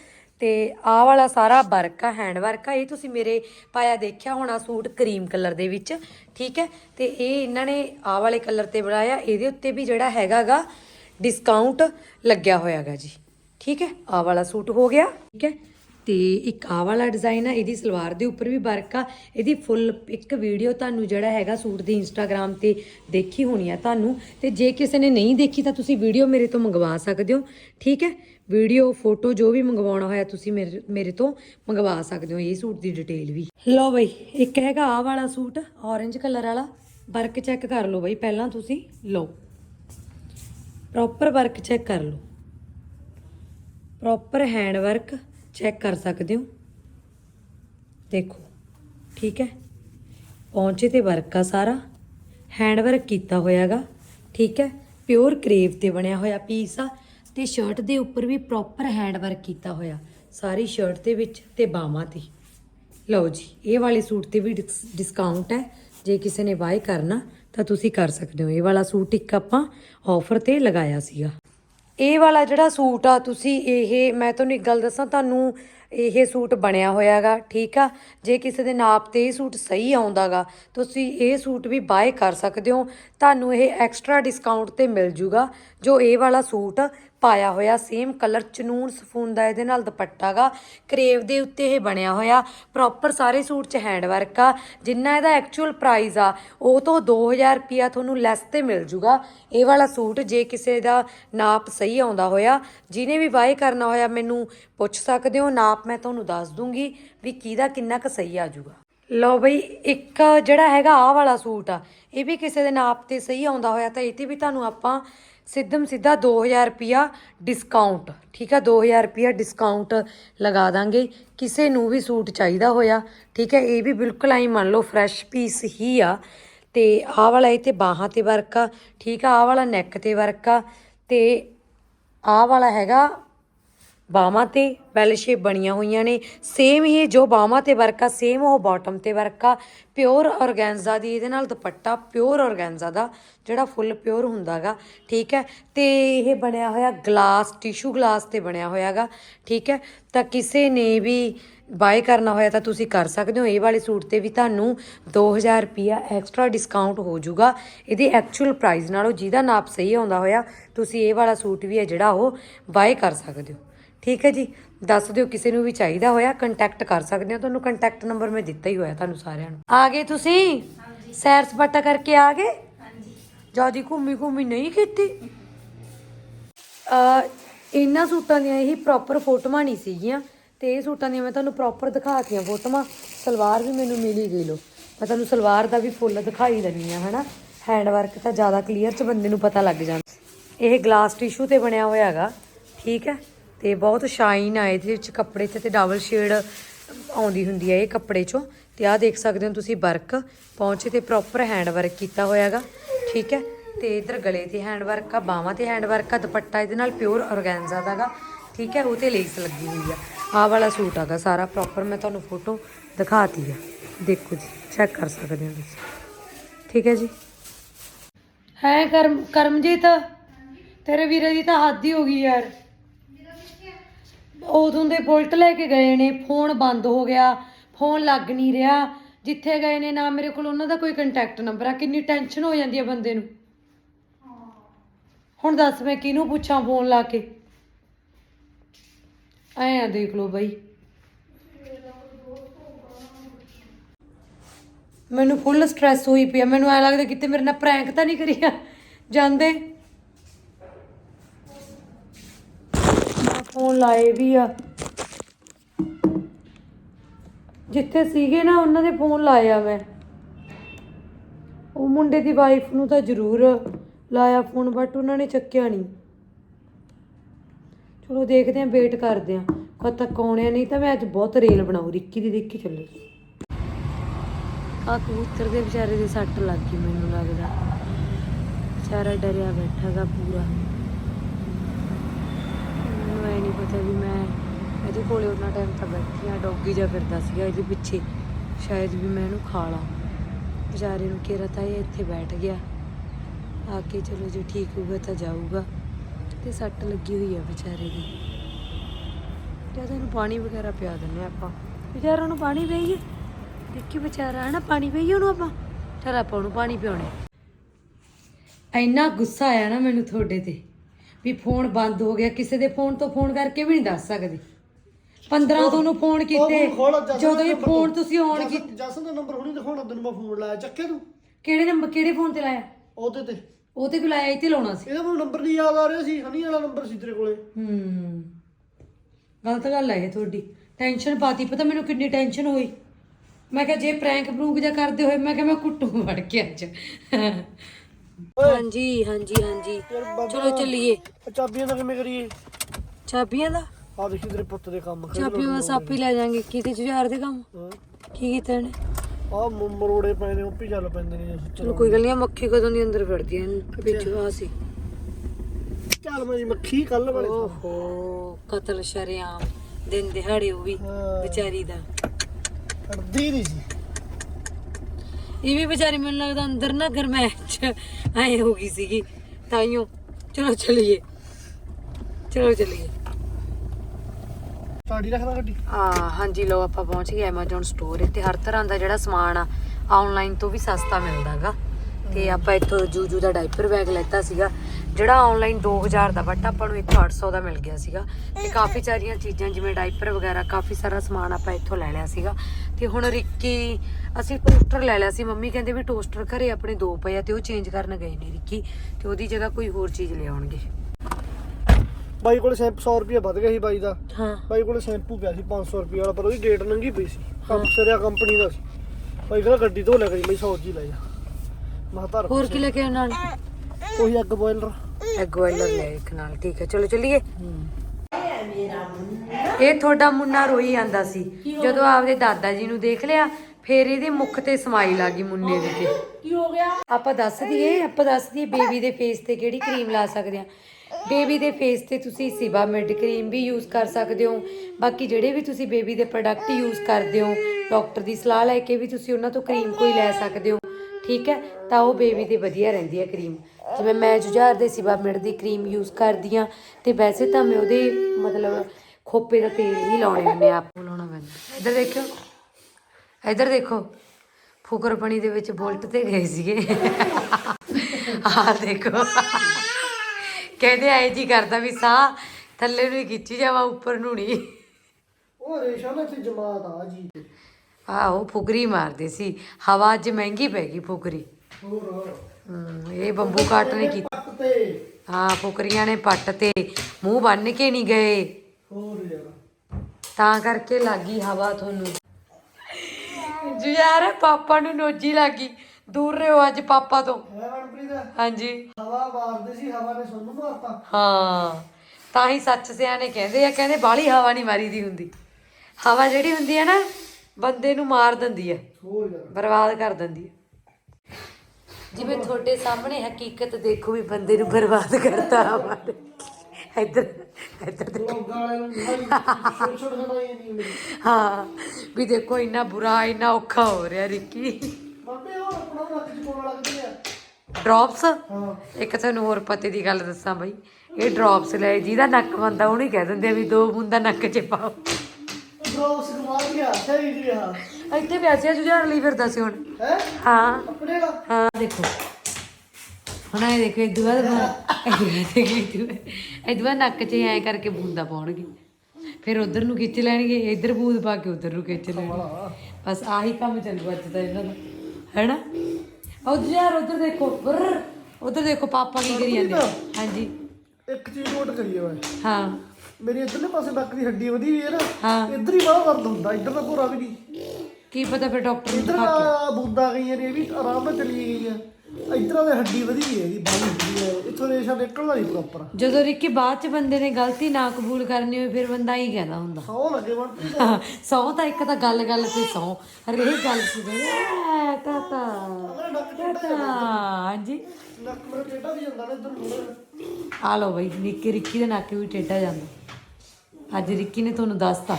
ਤੇ ਆਹ ਵਾਲਾ ਸਾਰਾ ਵਰਕ ਆ ਹੈਂਡ ਵਰਕ ਆ। ਇਹ ਤੁਸੀਂ ਮੇਰੇ ਪਾਇਆ ਦੇਖਿਆ ਹੋਣਾ ਸੂਟ ਕਰੀਮ ਕਲਰ ਦੇ ਵਿੱਚ, ਠੀਕ ਹੈ? ਤੇ ਇਹ ਇਹਨਾਂ ਨੇ ਆ ਵਾਲੇ ਕਲਰ ਤੇ ਬਣਾਇਆ। ਇਹਦੇ ਉੱਤੇ ਵੀ ਜਿਹੜਾ ਹੈਗਾਗਾ ਡਿਸਕਾਊਂਟ ਲੱਗਿਆ ਹੋਇਆਗਾ ਜੀ। ਠੀਕ ਹੈ? ਆਹ ਵਾਲਾ ਸੂਟ ਹੋ ਗਿਆ। ਠੀਕ ਹੈ? ਤੇ ਇੱਕ ਆ ਵਾਲਾ ਡਿਜ਼ਾਈਨ ਆ, ਇਹਦੀ ਸਲਵਾਰ ਦੇ ਉੱਪਰ ਵੀ ਵਰਕ ਆ। ਇਹਦੀ ਫੁੱਲ ਇੱਕ ਵੀਡੀਓ ਤੁਹਾਨੂੰ ਜਿਹੜਾ ਹੈਗਾ ਸੂਟ ਦੀ ਇੰਸਟਾਗ੍ਰam ਤੇ ਦੇਖੀ ਹੋਣੀ ਆ ਤੁਹਾਨੂੰ। ਤੇ ਜੇ ਕਿਸੇ ਨੇ ਨਹੀਂ ਦੇਖੀ ਤਾਂ ਤੁਸੀਂ ਵੀਡੀਓ ਮੇਰੇ ਤੋਂ ਮੰਗਵਾ ਸਕਦੇ ਹੋ। ਠੀਕ ਹੈ? ਵੀਡੀਓ ਫੋਟੋ ਜੋ ਵੀ ਮੰਗਵਾਉਣਾ ਹੋਇਆ ਤੁਸੀਂ ਮੇਰੇ ਮੇਰੇ ਤੋਂ ਮੰਗਵਾ ਸਕਦੇ ਹੋ ਇਹ ਸੂਟ ਦੀ ਡਿਟੇਲ ਵੀ। ਲਓ ਬਈ, ਇੱਕ ਹੈਗਾ ਆਹ ਵਾਲਾ ਸੂਟ, orange ਕਲਰ ਵਾਲਾ। ਵਰਕ ਚੈੱਕ ਕਰ ਲਓ ਬਈ, ਪਹਿਲਾਂ ਤੁਸੀਂ। ਲਓ। ਪ੍ਰੋਪਰ ਵਰਕ ਚੈੱਕ ਕਰ ਲਓ। ਪ੍ਰੋਪਰ ਹੈਂਡ ਵਰਕ ਚੈੱਕ ਕਰ ਸਕਦੇ ਹੋ। ਦੇਖੋ, ਠੀਕ ਹੈ? ਪੌਂਚੇ ਤੇ ਵਰਕ ਆ ਸਾਰਾ। ਹੈਂਡ ਵਰਕ ਕੀਤਾ ਹੋਇਆਗਾ, ਠੀਕ ਹੈ? ਪਿਓਰ ਕਰੇਵ ਤੇ ਬਣਿਆ ਹੋਇਆ ਪੀਸ ਆ ਤੇ ਸ਼ਰਟ ਦੇ ਉੱਪਰ ਵੀ ਪ੍ਰੋਪਰ ਹੈਂਡ ਵਰਕ ਕੀਤਾ ਹੋਇਆ। ਸਾਰੀ ਸ਼ਰਟ ਦੇ ਵਿੱਚ ਤੇ ਬਾਹਾਂ ਤੇ। ਲਓ ਜੀ, ਇਹ ਵਾਲੇ ਸੂਟ ਤੇ ਵੀ ਡਿਸ- ਡਿਸਕਾਊਂਟ ਹੈ। ਜੇ ਕਿਸੇ ਨੇ ਬਾਏ ਕਰਨਾ ਤਾਂ ਤੁਸੀਂ ਕਰ ਸਕਦੇ ਹੋ। ਇਹ ਵਾਲਾ ਸੂਟ ਇੱਕ ਆਪਾਂ ਆਫਰ ਤੇ ਲਗਾਇਆ ਸੀਗਾ। ਇਹ ਵਾਲਾ ਜਿਹੜਾ ਸੂਟ ਆ, ਤੁਸੀਂ ਇਹ, ਮੈਂ ਤੁਹਾਨੂੰ ਇੱਕ ਗੱਲ ਦੱਸਾਂ, ਤੁਹਾਨੂੰ ਇਹ ਸੂਟ ਬਣਿਆ ਹੋਇਆਗਾ, ਠੀਕ ਆ? ਜੇ ਕਿਸੇ ਦੇ ਨਾਪ ਤੇ ਇਹ ਸੂਟ ਸਹੀ ਆਉਂਦਾਗਾ, ਤੁਸੀਂ ਇਹ ਸੂਟ ਵੀ ਬਾਏ ਕਰ ਸਕਦੇ ਹੋ। ਤੁਹਾਨੂੰ ਇਹ ਐਕਸਟਰਾ ਡਿਸਕਾਊਂਟ ਤੇ ਮਿਲ ਜੂਗਾ, ਜੋ ਇਹ ਵਾਲਾ ਸੂਟ ਪਾਇਆ ਹੋਇਆ ਸੇਮ ਕਲਰ ਚਨੂਨ ਸਫੂਨ ਦਾ ਇਹਦੇ ਨਾਲ ਦੁਪੱਟਾ ਗਾ। ਕਰੇਵ ਦੇ ਉੱਤੇ ਇਹ ਬਣਿਆ ਹੋਇਆ। ਪ੍ਰੋਪਰ ਸਾਰੇ ਸੂਟ 'ਚ ਹੈਂਡ ਵਰਕ ਆ। ਜਿੰਨਾ ਇਹਦਾ ਐਕਚੁਅਲ ਪ੍ਰਾਈਸ ਆ, ਉਹ ਤੋਂ 2000 ਰੁਪਿਆ ਤੁਹਾਨੂੰ ਲੈਸ ਤੇ ਮਿਲ ਜੂਗਾ। ਇਹ ਵਾਲਾ ਸੂਟ ਜੇ ਕਿਸੇ ਦਾ ਨਾਪ ਸਹੀ ਆਉਂਦਾ ਹੋਇਆ, ਜਿਹਨੇ ਵੀ ਬਾਏ ਕਰਨਾ ਹੋਇਆ, ਮੈਨੂੰ ਪੁੱਛ ਸਕਦੇ ਹੋ। ਨਾਪ ਮੈਂ ਤੁਹਾਨੂੰ ਦੱਸ ਦੂੰਗੀ ਵੀ ਕਿਹਦਾ ਕਿੰਨਾ ਕੁ ਸਹੀ ਆ ਜੂਗਾ। ਲਓ ਬਈ, ਇੱਕ ਜਿਹੜਾ ਹੈਗਾ ਆਹ ਵਾਲਾ ਸੂਟ ਆ, ਇਹ ਵੀ ਕਿਸੇ ਦੇ ਨਾਪ ਤੇ ਸਹੀ ਆਉਂਦਾ ਹੋਇਆ, ਤਾਂ ਇਹ ਤੇ ਵੀ ਤੁਹਾਨੂੰ ਆਪਾਂ ਸਿੱਧਮ ਸਿੱਧਾ 2000 ਰੁਪਿਆ ਡਿਸਕਾਊਂਟ ਠੀਕ ਆ 2000 ਰੁਪਿਆ ਡਿਸਕਾਊਂਟ ਲਗਾ ਦਾਂਗੇ। ਕਿਸੇ ਨੂੰ ਵੀ ਸੂਟ ਚਾਹੀਦਾ ਹੋਇਆ, ਠੀਕ ਹੈ ਇਹ ਵੀ ਬਿਲਕੁਲ ਐਂ ਮੰਨ ਲਓ ਫਰੈਸ਼ ਪੀਸ ਹੀ ਆ। ਤੇ ਆਹ ਵਾਲਾ ਇਹ ਤੇ ਬਾਹਾਂ ਤੇ ਵਰਕ ਆ, ਠੀਕ ਆ ਆਹ ਵਾਲਾ ਨੈਕ ਤੇ ਵਰਕ ਆ। ਤੇ ਆਹ ਵਾਲਾ ਹੈਗਾ ਬਾਹਾਂ ਤੇ ਬੈਲ ਸ਼ੇਪ ਬਣੀਆਂ ਹੋਈਆਂ ਨੇ। ਸੇਮ ਹੀ ਜੋ ਬਾਹਾਂ ਤੇ ਵਰਕ ਆ ਸੇਮ ਉਹ ਬਾਟਮ ਤੇ ਵਰਕ। ਆ ਪਿਓਰ ਔਰਗੈਂਜ਼ਾ ਦੀ ਇਹਦੇ ਨਾਲ ਦੁਪੱਟਾ ਪਿਓਰ ਔਰਗੈਂਜ਼ਾ ਦਾ ਜਿਹੜਾ ਫੁੱਲ ਪਿਓਰ ਹੁੰਦਾਗਾ, ਠੀਕ ਹੈ? ਤੇ ਇਹ ਬਣਿਆ ਹੋਇਆ ਗਲਾਸ ਟਿਸ਼ੂ ਗਲਾਸ ਤੇ ਬਣਿਆ ਹੋਇਆਗਾ, ਠੀਕ ਹੈ? ਤਾਂ ਕਿਸੇ ਨੇ ਵੀ ਬਾਏ ਕਰਨਾ ਹੋਇਆ ਤਾਂ ਤੁਸੀਂ ਕਰ ਸਕਦੇ ਹੋ। ਇਹ ਵਾਲੇ ਸੂਟ ਤੇ ਵੀ ਤੁਹਾਨੂੰ 2000 ਰੁਪਿਆ ਐਕਸਟਰਾ ਡਿਸਕਾਊਂਟ ਹੋ ਜਾਊਗਾ। ਇਹਦੇ ਐਕਚੁਅਲ ਪ੍ਰਾਈਸ ਨਾਲੋਂ ਜਿਹਦਾ ਨਾਪ ਸਹੀ ਆਉਂਦਾ ਹੋਇਆ, ਤੁਸੀਂ ਇਹ ਵਾਲਾ ਸੂਟ ਵੀ ਹੈ ਜਿਹੜਾ ਉਹ ਬਾਏ ਕਰ ਸਕਦੇ ਹੋ। ਠੀਕ ਹੈ ਜੀ ਦੱਸ ਦਿਓ ਕਿਸੇ ਨੂੰ ਵੀ ਚਾਹੀਦਾ ਹੋਇਆ ਕੰਟੈਕਟ ਕਰ ਸਕਦੇ ਹੋ। ਤੁਹਾਨੂੰ ਕੰਟੈਕਟ ਨੰਬਰ ਮੈਂ ਦਿੱਤਾ ਹੀ ਹੋਇਆ ਤੁਹਾਨੂੰ ਸਾਰਿਆਂ ਨੂੰ। ਆ ਗਏ ਤੁਸੀਂ? ਸੈਰ ਸਪਾਟਾ ਕਰਕੇ ਆ ਗਏ? ਜਿਆਦੀ ਘੁੰਮੀ ਘੁੰਮੀ ਨਹੀਂ ਕੀਤੀ? ਅ ਇਹਨਾਂ ਸੂਟਾਂ ਦੀਆਂ ਇਹੀ ਪ੍ਰੋਪਰ ਫੋਟੋਆਂ ਨਹੀਂ ਸੀਗੀਆਂ ਤੇ ਇਹ ਸੂਟਾਂ ਦੀਆਂ ਮੈਂ ਤੁਹਾਨੂੰ ਪ੍ਰੋਪਰ ਦਿਖਾਤੀਆਂ ਫੋਟੋਆਂ। ਸਲਵਾਰ ਵੀ ਮੈਨੂੰ ਮਿਲ ਗਈ ਲੋ ਮੈਂ ਤੁਹਾਨੂੰ ਸਲਵਾਰ ਦਾ ਵੀ ਫੁੱਲ ਦਿਖਾਈ ਦਿੰਨੀ ਆ ਹਨਾ? ਹੈਂਡ ਵਰਕ ਤਾਂ ਜ਼ਿਆਦਾ ਕਲੀਅਰ ਚ ਬੰਦੇ ਨੂੰ ਪਤਾ ਲੱਗ ਜਾਂਦਾ। ਇਹ ਗਲਾਸ ਟਿਸ਼ੂ ਤੇ ਬਣਿਆ ਹੋਇਆ ਹੈਗਾ ਠੀਕ ਹੈ? ਤੇ ਬਹੁਤ ਸ਼ਾਈਨ ਆ ਇਹਦੇ ਵਿੱਚ ਕੱਪੜੇ 'ਚ ਤੇ ਡਬਲ ਸ਼ੇਡ ਆਉਂਦੀ ਹੁੰਦੀ ਹੈ ਇਹ ਕੱਪੜੇ 'ਚੋਂ। ਤੇ ਆਹ ਦੇਖ ਸਕਦੇ ਹੋ ਤੁਸੀਂ ਵਰਕ, ਪਹੁੰਚੇ ਤੇ ਪ੍ਰੋਪਰ ਹੈਂਡ ਵਰਕ ਕੀਤਾ ਹੋਇਆ ਹੈਗਾ, ਠੀਕ ਹੈ? ਤੇ ਇਧਰ ਗਲੇ ਤੇ ਹੈਂਡ ਵਰਕ ਆ, ਬਾਹਾਂ ਤੇ ਹੈਂਡ ਵਰਕ ਆ, ਦੁਪੱਟਾ ਇਹਦੇ ਨਾਲ ਪਿਓਰ ਔਰਗੈਂਜ਼ਾ ਦਾਗਾ ਠੀਕ ਹੈ? ਉਹ ਤੇ ਲੇਸ ਲੱਗੀ ਹੋਈ ਆ। ਆਹ ਵਾਲਾ ਸੂਟ ਹੈਗਾ ਸਾਰਾ ਪ੍ਰੋਪਰ ਮੈਂ ਤੁਹਾਨੂੰ ਫੋਟੋ ਦਿਖਾਤੀ ਆ। ਦੇਖੋ ਜੀ ਚੈੱਕ ਕਰ ਸਕਦੇ ਹੋ ਤੁਸੀਂ। ਠੀਕ ਹੈ ਜੀ? ਹੈ ਕਰਮ, ਕਰਮਜੀਤ, ਤੇਰੇ ਵੀਰੇ ਦੀ ਤਾਂ ਹੱਦ ਹੀ ਹੋ ਗਈ ਯਾਰ। ਉਦੋਂ ਦੇ ਬੁਲਟ ਲੈ ਕੇ ਗਏ ਨੇ, ਫੋਨ ਬੰਦ ਹੋ ਗਿਆ, ਫੋਨ ਲੱਗ ਨਹੀਂ ਰਿਹਾ। ਜਿੱਥੇ ਗਏ ਨੇ ਨਾ ਮੇਰੇ ਕੋਲ ਉਹਨਾਂ ਦਾ ਕੋਈ ਕੰਟੈਕਟ ਨੰਬਰ ਆ, ਕਿੰਨੀ ਟੈਨਸ਼ਨ ਹੋ ਜਾਂਦੀ ਹੈ ਬੰਦੇ ਨੂੰ। ਹੁਣ ਦੱਸ ਮੈਂ ਕਿਹਨੂੰ ਪੁੱਛਾਂ ਫੋਨ ਲਾ ਕੇ? ਐ ਆ ਦੇਖ ਲਓ ਬਾਈ। ਮੈਨੂੰ ਫੁੱਲ ਸਟ੍ਰੈਸ ਹੋਈ ਪਿਆ ਮੈਨੂੰ ਐ ਲੱਗਦਾ ਕਿਤੇ ਮੇਰੇ ਨਾਲ ਪ੍ਰੈਂਕ ਤਾਂ ਨਹੀਂ ਕਰਿਆ। ਜਾਂਦੇ? ਮੈਂ ਫੋਨ ਲਾਏ ਵੀ ਆ। ਜਿੱਥੇ ਸੀਗੇ ਨਾ, ਉਹਨਾਂ ਦੇ ਫੋਨ ਲਾਇਆ ਮੈਂ। ਉਹ ਮੁੰਡੇ ਦੀ ਵਾਈਫ ਨੂੰ ਤਾਂ ਜ਼ਰੂਰ ਲਾਇਆ ਫੋਨ ਬਟ ਉਹਨਾਂ ਨੇ ਚੱਕਿਆ ਨਹੀਂ। ਚਲੋ ਦੇਖਦੇ ਆਂ ਵੇਟ ਕਰਦੇ ਆਂ ਕਦ ਤੱਕ ਆਉਣੇ ਨਹੀਂ ਤਾਂ ਮੈਂ ਅੱਜ ਬਹੁਤ ਰੇਲ ਬਣਾਉ ਰਿੱਕੀ ਦੀ ਦੇਖੀ ਚੱਲੋ। ਆ ਕਬੂਤਰ ਦੇ ਵਿਚਾਰੇ ਦੀ ਸੱਟ ਲੱਗ ਗਈ ਮੈਨੂੰ ਲੱਗਦਾ। ਵਿਚਾਰਾ ਡਰਿਆ ਬੈਠਾਗਾ ਪੂਰਾ। ਮੈਨੂੰ ਨਹੀਂ ਪਤਾ ਵੀ ਮੈਂ ਇਹਦੇ ਕੋਲੇ ਉਹਨਾਂ ਟਾਈਮ ਤਾਂ ਬੈਠੀ ਆ ਡੌਗੀ ਜਿਹਾ ਫਿਰਦਾ ਸੀਗਾ ਇਹਦੇ ਪਿੱਛੇ, ਸ਼ਾਇਦ ਵੀ ਮੈਂ ਇਹਨੂੰ ਖਾ ਲਾਂ। ਵਿਚਾਰੇ ਨੂੰ ਕਿਹਾ ਤਾਂ ਇਹ ਇੱਥੇ ਬੈਠ ਗਿਆ। ਆ ਕੇ ਚਲੋ ਜੇ ਠੀਕ ਹੋਊਗਾ ਤਾਂ ਜਾਊਗਾ। ਤੇ ਸੱਟ ਲੱਗੀ ਹੋਈ ਆ ਵਿਚਾਰੇ ਦੀ। ਤੇ ਇਹਨੂੰ ਪਾਣੀ ਵਗੈਰਾ ਪਿਆ ਦਿੰਨੇ ਆ ਆਪਾਂ। ਵਿਚਾਰਾ ਨੂੰ ਪਾਣੀ ਪਈਏ। ਦੇਖੀ ਵਿਚਾਰਾ ਹੈ ਪਾਣੀ ਪਈਏ ਉਹਨੂੰ ਆਪਾਂ। ਚਲ ਆਪਾਂ ਉਹਨੂੰ ਪਾਣੀ ਪਿਉਣੇ ਇੰਨਾ ਗੁੱਸਾ ਆਇਆ ਨਾ ਮੈਨੂੰ ਤੁਹਾਡੇ ਤੇ। ਵੀ ਫੋਨ ਬੰਦ ਹੋ ਗਿਆ ਕਿਸੇ ਦੇ ਫੋਨ ਤੋਂ ਫੋਨ ਕਰਕੇ ਵੀ ਨਹੀਂ ਦੱਸ ਸਕਦੇ। 15 ਤੋਂ ਨੂੰ ਫੋਨ ਕੀਤੇ ਜਦੋਂ ਇਹ ਫੋਨ। ਤੁਸੀਂ ਔਨ ਕੀਤਾ ਜਸਨ ਦਾ ਨੰਬਰ ਹੁਣੀ ਦਿਖਾਉਣਾ ਤੈਨੂੰ ਮੈਂ ਫੋਨ ਲਾਇਆ ਚੱਕੇ ਤੂੰ? ਕਿਹੜੇ ਨੰਬਰ ਕਿਹੜੇ ਫੋਨ ਤੇ ਲਾਇਆ? ਉਹਦੇ ਤੇ। ਉਹ ਤੇ ਕਿਉਂ ਲਾਇਆ ਇੱਥੇ ਲਾਉਣਾ ਸੀ। ਇਹਦਾ ਮੈਨੂੰ ਨੰਬਰ ਨਹੀਂ ਯਾਦ ਆ ਰਿਹਾ ਸੀ ਹਨੀ ਵਾਲਾ ਨੰਬਰ ਸੀ ਤੇਰੇ ਕੋਲੇ। ਹੂੰ। ਗਲਤ ਗੱਲ ਹੈ ਇਹ ਤੁਹਾਡੀ। ਟੈਨਸ਼ਨ ਪਾਤੀ ਪਤਾ ਮੈਨੂੰ ਕਿੰਨੀ ਟੈਨਸ਼ਨ ਹੋਈ। ਮੈਂ ਕਿਹਾ ਜੇ ਪ੍ਰੈਂਕ ਪ੍ਰੂੰਕ ਜਾਂ ਕਰਦੇ ਹੋਏ ਮੈਂ ਕਿਹਾ ਮੈਂ ਕੁੱਟੂ ਵੜ ਕੇ ਅੱਜ। ਹਾਂਜੀ ਹਾਂਜੀ ਹਾਂਜੀ। ਯਾਰ ਬਾਬਾ ਚਲੋ ਚੱਲੀਏ। ਆਹ ਚਾਬੀਆਂ ਦਾ ਕਿਵੇਂ ਕਰੀਏ? ਚਾਬੀਆਂ ਦਾ? ਆ ਦੇਖੀ ਤੇਰੇ ਪੁੱਤ ਦੇ ਕੰਮ। ਚਾਬੀਆਂ ਬਸ ਆਪ ਹੀ ਲੈ ਜਾਾਂਗੇ ਕਿਤੇ ਜੁਝਾਰ ਦੇ ਕੰਮ? ਕੀ ਕੀਤਾ ਇਹਨੇ? ਆ ਮਰੋੜੇ ਪਏ ਨੇ ਉੱਪੀ ਚੱਲ ਪੈਂਦੇ ਨੇ ਚਲੋ ਕੋਈ ਗੱਲ ਨਹੀਂ ਮੱਖੀ ਕਦੋਂ ਦੀ ਅੰਦਰ ਫਿਰਦੀ ਐ ਵਿੱਚ ਆ ਸੀ। ਚੱਲ ਮੇਰੀ ਮੱਖੀ ਕੱਲ ਵਾਲੇ ਓਹੋ ਕਤਲ ਸ਼ਰਿਆਮ। ਦਿਨ ਦਿਹਾੜੇ ਉਹ ਵੀ ਹਾਂ। ਵਿਚਾਰੀ ਦਾ। ਅੜਦੀ ਨਹੀਂ ਸੀ। ਇਹ ਵੀ ਵਿਚਾਰੀ ਮੈਨੂੰ ਲੱਗਦਾ ਅੰਦਰ ਨਾ ਗਰਮੈਸ਼ ਆਏ ਹੋ ਗਈ ਸੀਗੀ। ਤਾਈਓ ਚਲੋ ਚਲੀਏ। ਚਲੋ ਚਲੀਏ। ਸਾਡੀ ਰੱਖਦਾ ਗੱਡੀ? ਆ ਹਾਂਜੀ ਲੋ ਆਪਾਂ ਪਹੁੰਚ ਗਏ Amazon ਸਟੋਰ ਇੱਥੇ। ਹਰ ਤਰ੍ਹਾਂ ਦਾ ਜਿਹੜਾ ਸਮਾਨ ਆ ਆਨਲਾਈਨ ਤੋਂ ਵੀ ਸਸਤਾ ਮਿਲਦਾਗਾ। ਤੇ ਆਪਾਂ ਇੱਥੋਂ ਜੂਜੂ ਦਾ ਡਾਈਪਰ ਬੈਗ ਲੈਤਾ ਸੀਗਾ। ਜਿਹੜਾ ਆਨਲਾਈਨ 2000 ਦਾ ਬਟ ਆਪਾਂ ਨੂੰ ਇੱਥੋਂ 800 ਦਾ ਮਿਲ ਗਿਆ ਸੀਗਾ ਤੇ ਕਾਫੀ ਸਾਰੀਆਂ ਚੀਜ਼ਾਂ ਜਿਵੇਂ ਡਾਈਪਰ ਵਗੈਰਾ ਕਾਫੀ ਸਾਰਾ ਸਮਾਨ ਆਪਾਂ ਇੱਥੋਂ ਲੈ ਲਿਆ ਸੀਗਾ। ਤੇ ਹੁਣ ਰਿੱਕੀ ਅਸੀਂ ਟੋਸਟਰ ਲੈ ਲਿਆ ਸੀ। ਮੰਮੀ ਕਹਿੰਦੇ ਵੀ ਟੋਸਟਰ ਘਰੇ ਆਪਣੇ ਦੋ ਪਏ ਆ ਤੇ ਉਹ ਚੇਂਜ ਕਰਨ ਗਏ ਨੇ ਰਿੱਕੀ ਤੇ ਉਹਦੀ ਜਗ੍ਹਾ ਕੋਈ ਹੋਰ ਚੀਜ਼ ਲਿਆਉਣਗੇ। ਬਾਈ ਕੋਲੇ ਸ਼ੈਂਪੂ 100 ਰੁਪਏ ਵੱਧ ਗਿਆ ਸੀ ਬਾਈ ਦਾ। ਹਾਂ। ਬਾਈ ਕੋਲੇ ਸ਼ੈਂਪੂ ਪਿਆ ਸੀ 500 ਰੁਪਏ ਵਾਲਾ ਪਰ ਉਹਦੀ ਡੇਟ ਨੰਗੀ ਪਈ ਸੀ। ਕੰਮ ਸਿਰਿਆ ਕੰਪਨੀ ਦਾ ਸੀ। ਬਾਈ ਕਹਿੰਦਾ ਗੱਡੀ ਤੋਂ ਲੈ ਕੇ ਲਈ 100 ਜੀ ਲੈ ਜਾ। ਮੈਂ ਧਰ। ਹੋਰ ਕੀ ਲੈ ਕੇ ਆਉਣ? ਉਹੀ ਅੱਗ ਬੋਇਲਰ ਐਗ ਬੋਇਲਰ ਲੈ ਇੱਕ ਨਾਲ ਠੀਕ ਹੈ ਚਲੋ ਚੱਲੀਏ। ਇਹ ਤੁਹਾਡਾ ਮੁੰਨਾ ਰੋਈ ਜਾਂਦਾ ਸੀ ਜਦੋਂ ਆਪਦੇ ਦਾਦਾ ਜੀ ਨੂੰ ਦੇਖ ਲਿਆ ਫਿਰ ਇਹਦੇ ਮੁਖ ਤੇ ਸਮਾਈਲ ਆ ਗਈ ਮੁੰਨੇ ਦੇ ਤੇ ਕੀ ਹੋ ਗਿਆ? ਆਪਾਂ ਦੱਸ ਦਈਏ ਆਪਾਂ ਦੱਸ ਦਈਏ ਬੇਬੀ ਦੇ ਫੇਸ ਤੇ ਕਿਹੜੀ ਕਰੀਮ ਲਾ ਸਕਦੇ ਆ। ਬੇਬੀ ਦੇ ਫੇਸ ਤੇ ਤੁਸੀਂ ਸਿਬਾ ਮਿਡ ਕਰੀਮ ਵੀ ਯੂਜ਼ ਕਰ ਸਕਦੇ ਹੋ। ਬਾਕੀ ਜਿਹੜੇ ਵੀ ਤੁਸੀਂ ਬੇਬੀ ਦੇ ਪ੍ਰੋਡਕਟ ਯੂਜ਼ ਕਰਦੇ ਹੋ ਡਾਕਟਰ ਦੀ ਸਲਾਹ ਲੈ ਕੇ ਵੀ ਤੁਸੀਂ ਉਹਨਾਂ ਤੋਂ ਕਰੀਮ ਕੋਈ ਲੈ ਸਕਦੇ ਹੋ। ਠੀਕ ਹੈ ਤਾਂ ਉਹ ਬੇਬੀ ਤੇ ਵਧੀਆ ਰਹਿੰਦੀ ਹੈ ਕਰੀਮ ਜਿਵੇਂ ਮੈਂ ਜੁਝਾਰ ਦੇ ਸਿਬਾ ਮਿਡ ਦੀ ਕਰੀਮ ਯੂਜ਼ ਕਰਦੀ ਆ ਤੇ ਵੈਸੇ ਤਾਂ ਮੈਂ ਉਹਦੇ ਮਤਲਬ ਖੋਪੇ ਦਾ ਤੇਲ ਹੀ ਲਾਉਣੇ ਹੁੰਦੇ ਆ ਆਪ ਨੂੰ ਲਾਉਣਾ ਪੈਂਦਾ। ਇੱਧਰ ਦੇਖਿਓ ਇੱਧਰ ਦੇਖੋ ਫੁਕਰਪਣੀ ਦੇ ਵਿੱਚ ਬੁਲਟ ਤੇ ਗਏ ਸੀਗੇ। ਆਹ ਦੇਖੋ ਕਹਿੰਦੇ ਐ ਜੀ ਕਰਦਾ ਵੀ ਸਾਹ ਥੱਲੇ ਨੂੰ ਹੀ ਖਿੱਚੀ ਜਾਵਾ ਉੱਪਰ ਨੂੰ ਨਹੀਂ। ਉਹ ਰੇਸ਼ਾ ਨਾ ਇੱਥੇ ਜਮਾਤ ਆ ਜੀ। ਆਹੋ ਫੁਕਰੀ ਮਾਰਦੇ ਸੀ। ਹਵਾ ਅੱਜ ਮਹਿੰਗੀ ਪੈ ਗਈ ਫੁਕਰੀ। ਹੋਰ। ਹਮ, ਇਹ ਬੰਬੂ ਕਾਟ ਨੇ ਕੀਤੀ ਪੱਟ ਤੇ। ਹਾਂ ਫੁਕਰੀਆਂ ਨੇ ਪੱਟ ਤੇ। ਮੂੰਹ ਬੰਨ ਕੇ ਨਹੀਂ ਗਏ। ਹੋਰ ਯਾਰ। ਤਾਂ ਕਰਕੇ ਲੱਗੀ ਹਵਾ ਤੁਹਾਨੂੰ। ਜੀ ਯਾਰ ਪਾਪਾ ਨੂੰ ਨੋਜੀ ਲੱਗੀ। ਦੂਰ ਰਹੋ ਅੱਜ ਪਾਪਾ ਤੋਂ। ਹੈ ਮਨਪ੍ਰੀਤ ਹਾਂਜੀ। ਹਵਾ ਮਾਰਦੇ ਸੀ ਹਵਾ ਨੇ ਸਾਨੂੰ ਮਾਰਤਾ। ਹਾਂ ਤਾਂ ਹੀ ਸੱਚ ਸਿਆਣੇ ਕਹਿੰਦੇ ਆ ਕਹਿੰਦੇ ਬਾਹਲੀ ਹਵਾ ਨਹੀਂ ਮਾਰੀ ਦੀ ਹੁੰਦੀ। ਹਵਾ ਜਿਹੜੀ ਹੁੰਦੀ ਹੈ ਨਾ ਬੰਦੇ ਨੂੰ ਮਾਰ ਦਿੰਦੀ ਹੈ ਹੋਰ ਯਾਰ। ਬਰਬਾਦ ਕਰ ਦਿੰਦੀ ਹੈ ਜਿਵੇਂ ਤੁਹਾਡੇ ਸਾਹਮਣੇ ਹਕੀਕਤ ਦੇਖੋ ਵੀ ਬੰਦੇ ਨੂੰ ਬਰਬਾਦ ਕਰਤਾ ਨੇ ਇੱਧਰ ਇੱਧਰ ਦੇਖੋ। ਛੋਟ ਛੋਟ ਸੁਣਾਈ ਨਹੀਂ ਮੇਰੀ ਹਾਂ ਵੀ ਦੇਖੋ ਇੰਨਾ ਬੁਰਾ ਇੰਨਾ ਔਖਾ ਹੋ ਰਿਹਾ ਰਿੱਕੀ। ਬਾਬੇ ਹੋਰ ਆਪਣਾ ਨੱਕ ਚ ਪਾਉਣ ਲੱਗਦੇ ਆ ਡ੍ਰੌਪਸ ਹਾਂ। ਇੱਕ ਤੁਹਾਨੂੰ ਹੋਰ ਪਤੇ ਦੀ ਗੱਲ ਦੱਸਾਂ ਬਈ। ਇਹ ਡ੍ਰੌਪਸ ਲੈ ਜਿਹਦਾ ਨੱਕ ਬੰਦਾ ਉਹਨੂੰ ਹੀ ਕਹਿ ਦਿੰਦੇ ਆ ਵੀ ਦੋ ਬੂੰਦਾਂ ਨੱਕ 'ਚ ਪਾਓ। ਬ్రో ਸੁਕਮਾ ਗਿਆ ਸਹੀ ਜੀ ਹਾਂ ਇੱਥੇ ਵੈਸੇ ਜੁਝਾਰ ਲਈ ਫਿਰਦਾ ਸੀ ਹੁਣ। ਹੈ? ਹਾਂ। ਦਾ ਦੇਖੋ। ਹੁਣ ਇਹ ਦੇਖੋ ਇਹ ਦੁਆ ਇਹ ਦੁਆ ਨੱਕ 'ਚ ਐ ਕਰਕੇ ਬੂੰਦਾ ਪਾਉਣਗੇ। ਫਿਰ ਉਧਰ ਨੂੰ ਖਿੱਚ ਲੈਣਗੇ ਇੱਧਰ ਬੂੰਦ ਪਾ ਕੇ ਉਧਰ ਨੂੰ ਖਿੱਚ ਲੈਣਗੇ। ਬਸ ਆਹੀ ਕੰਮ ਚੱਲੂ ਅੱਜ ਤਾਂ ਇਹਨਾਂ ਦਾ। ਹੈਨਾ? ਉਧਰ ਯਾਰ ਉਧਰ ਦੇਖੋ ਬਰ ਉਧਰ ਦੇਖੋ ਪਾਪਾ ਕੀ ਕਰੀ ਜਾਂਦੇ। ਹਾਂਜੀ। ਇੱਕ ਚੀਜ਼ ਨੋਟ ਕਰੀਏ ਓਏ ਹਾਂ। ਮੇਰੀ ਇਧਰਲੇ ਪਾਸੇ ਨੱਕ ਦੀ ਹੱਡੀ ਵਧੀ ਹੋਈ ਹੈ ਨਾ। ਹਾਂ। ਇੱਧਰ ਹੀ ਬਾਹਰ ਦਰਦ ਹੁੰਦਾ ਇੱਧਰ ਤਾਂ ਪੂਰਾ ਵੀ ਨਹੀਂ ਕੀ ਪਤਾ ਫਿਰ ਡਾਕਟਰ ਨੂੰ ਇੱਧਰ ਦਿਖਾ ਕੇ? ਆ ਬੂੰਦਾ ਗਈਆਂ ਨੇ ਇਹ ਵੀ ਆਰਾਮ ਨਾਲ ਚਲੀ ਗਈ ਹੈ ਇੱਧਰ ਦੇ ਹੱਡੀ ਵਧੀ ਹੈ ਇਹਦੀ ਬਾਹਰ ਹੁੰਦੀ ਹੈ। ਇੱਥੋਂ ਰੇਸ਼ਾ ਨਿਕਲਦਾ ਨਹੀਂ ਪ੍ਰੋਪਰ ਜਦੋਂ ਰਿੱਕੀ ਬਾਅਦ ਚ ਬੰਦੇ ਨੇ ਗਲਤੀ ਨਾ ਕਬੂਲ ਕਰਨੀ ਹੋਵੇ ਫਿਰ ਬੰਦਾ ਹੀ ਕਹਿੰਦਾ ਹੁੰਦਾ। ਸੌ ਲੱਗੇ ਮਨ ਸੌ ਤਾਂ ਇੱਕ ਤਾਂ ਗੱਲ ਗੱਲ ਤੇ ਸੌ। ਰਹੀ ਗੱਲ ਸੀ ਐ ਤਾਤਾ ਤਾਤਾ। ਹਾਂਜੀ। ਨੱਕ ਮੇਰਾ ਟੇਢਾ ਵੀ ਜਾਂਦਾ ਨਾ ਇੱਧਰ ਨੂੰ। ਆ ਲਓ ਬਈ ਨਿੱਕੀ ਰਿੱਕੀ ਦਾ ਨੱਕ ਵੀ ਟੇਢਾ ਜਾਂਦਾ। ਅੱਜ ਰਿੱਕੀ ਨੇ ਤੁਹਾਨੂੰ ਦੱਸਤਾ।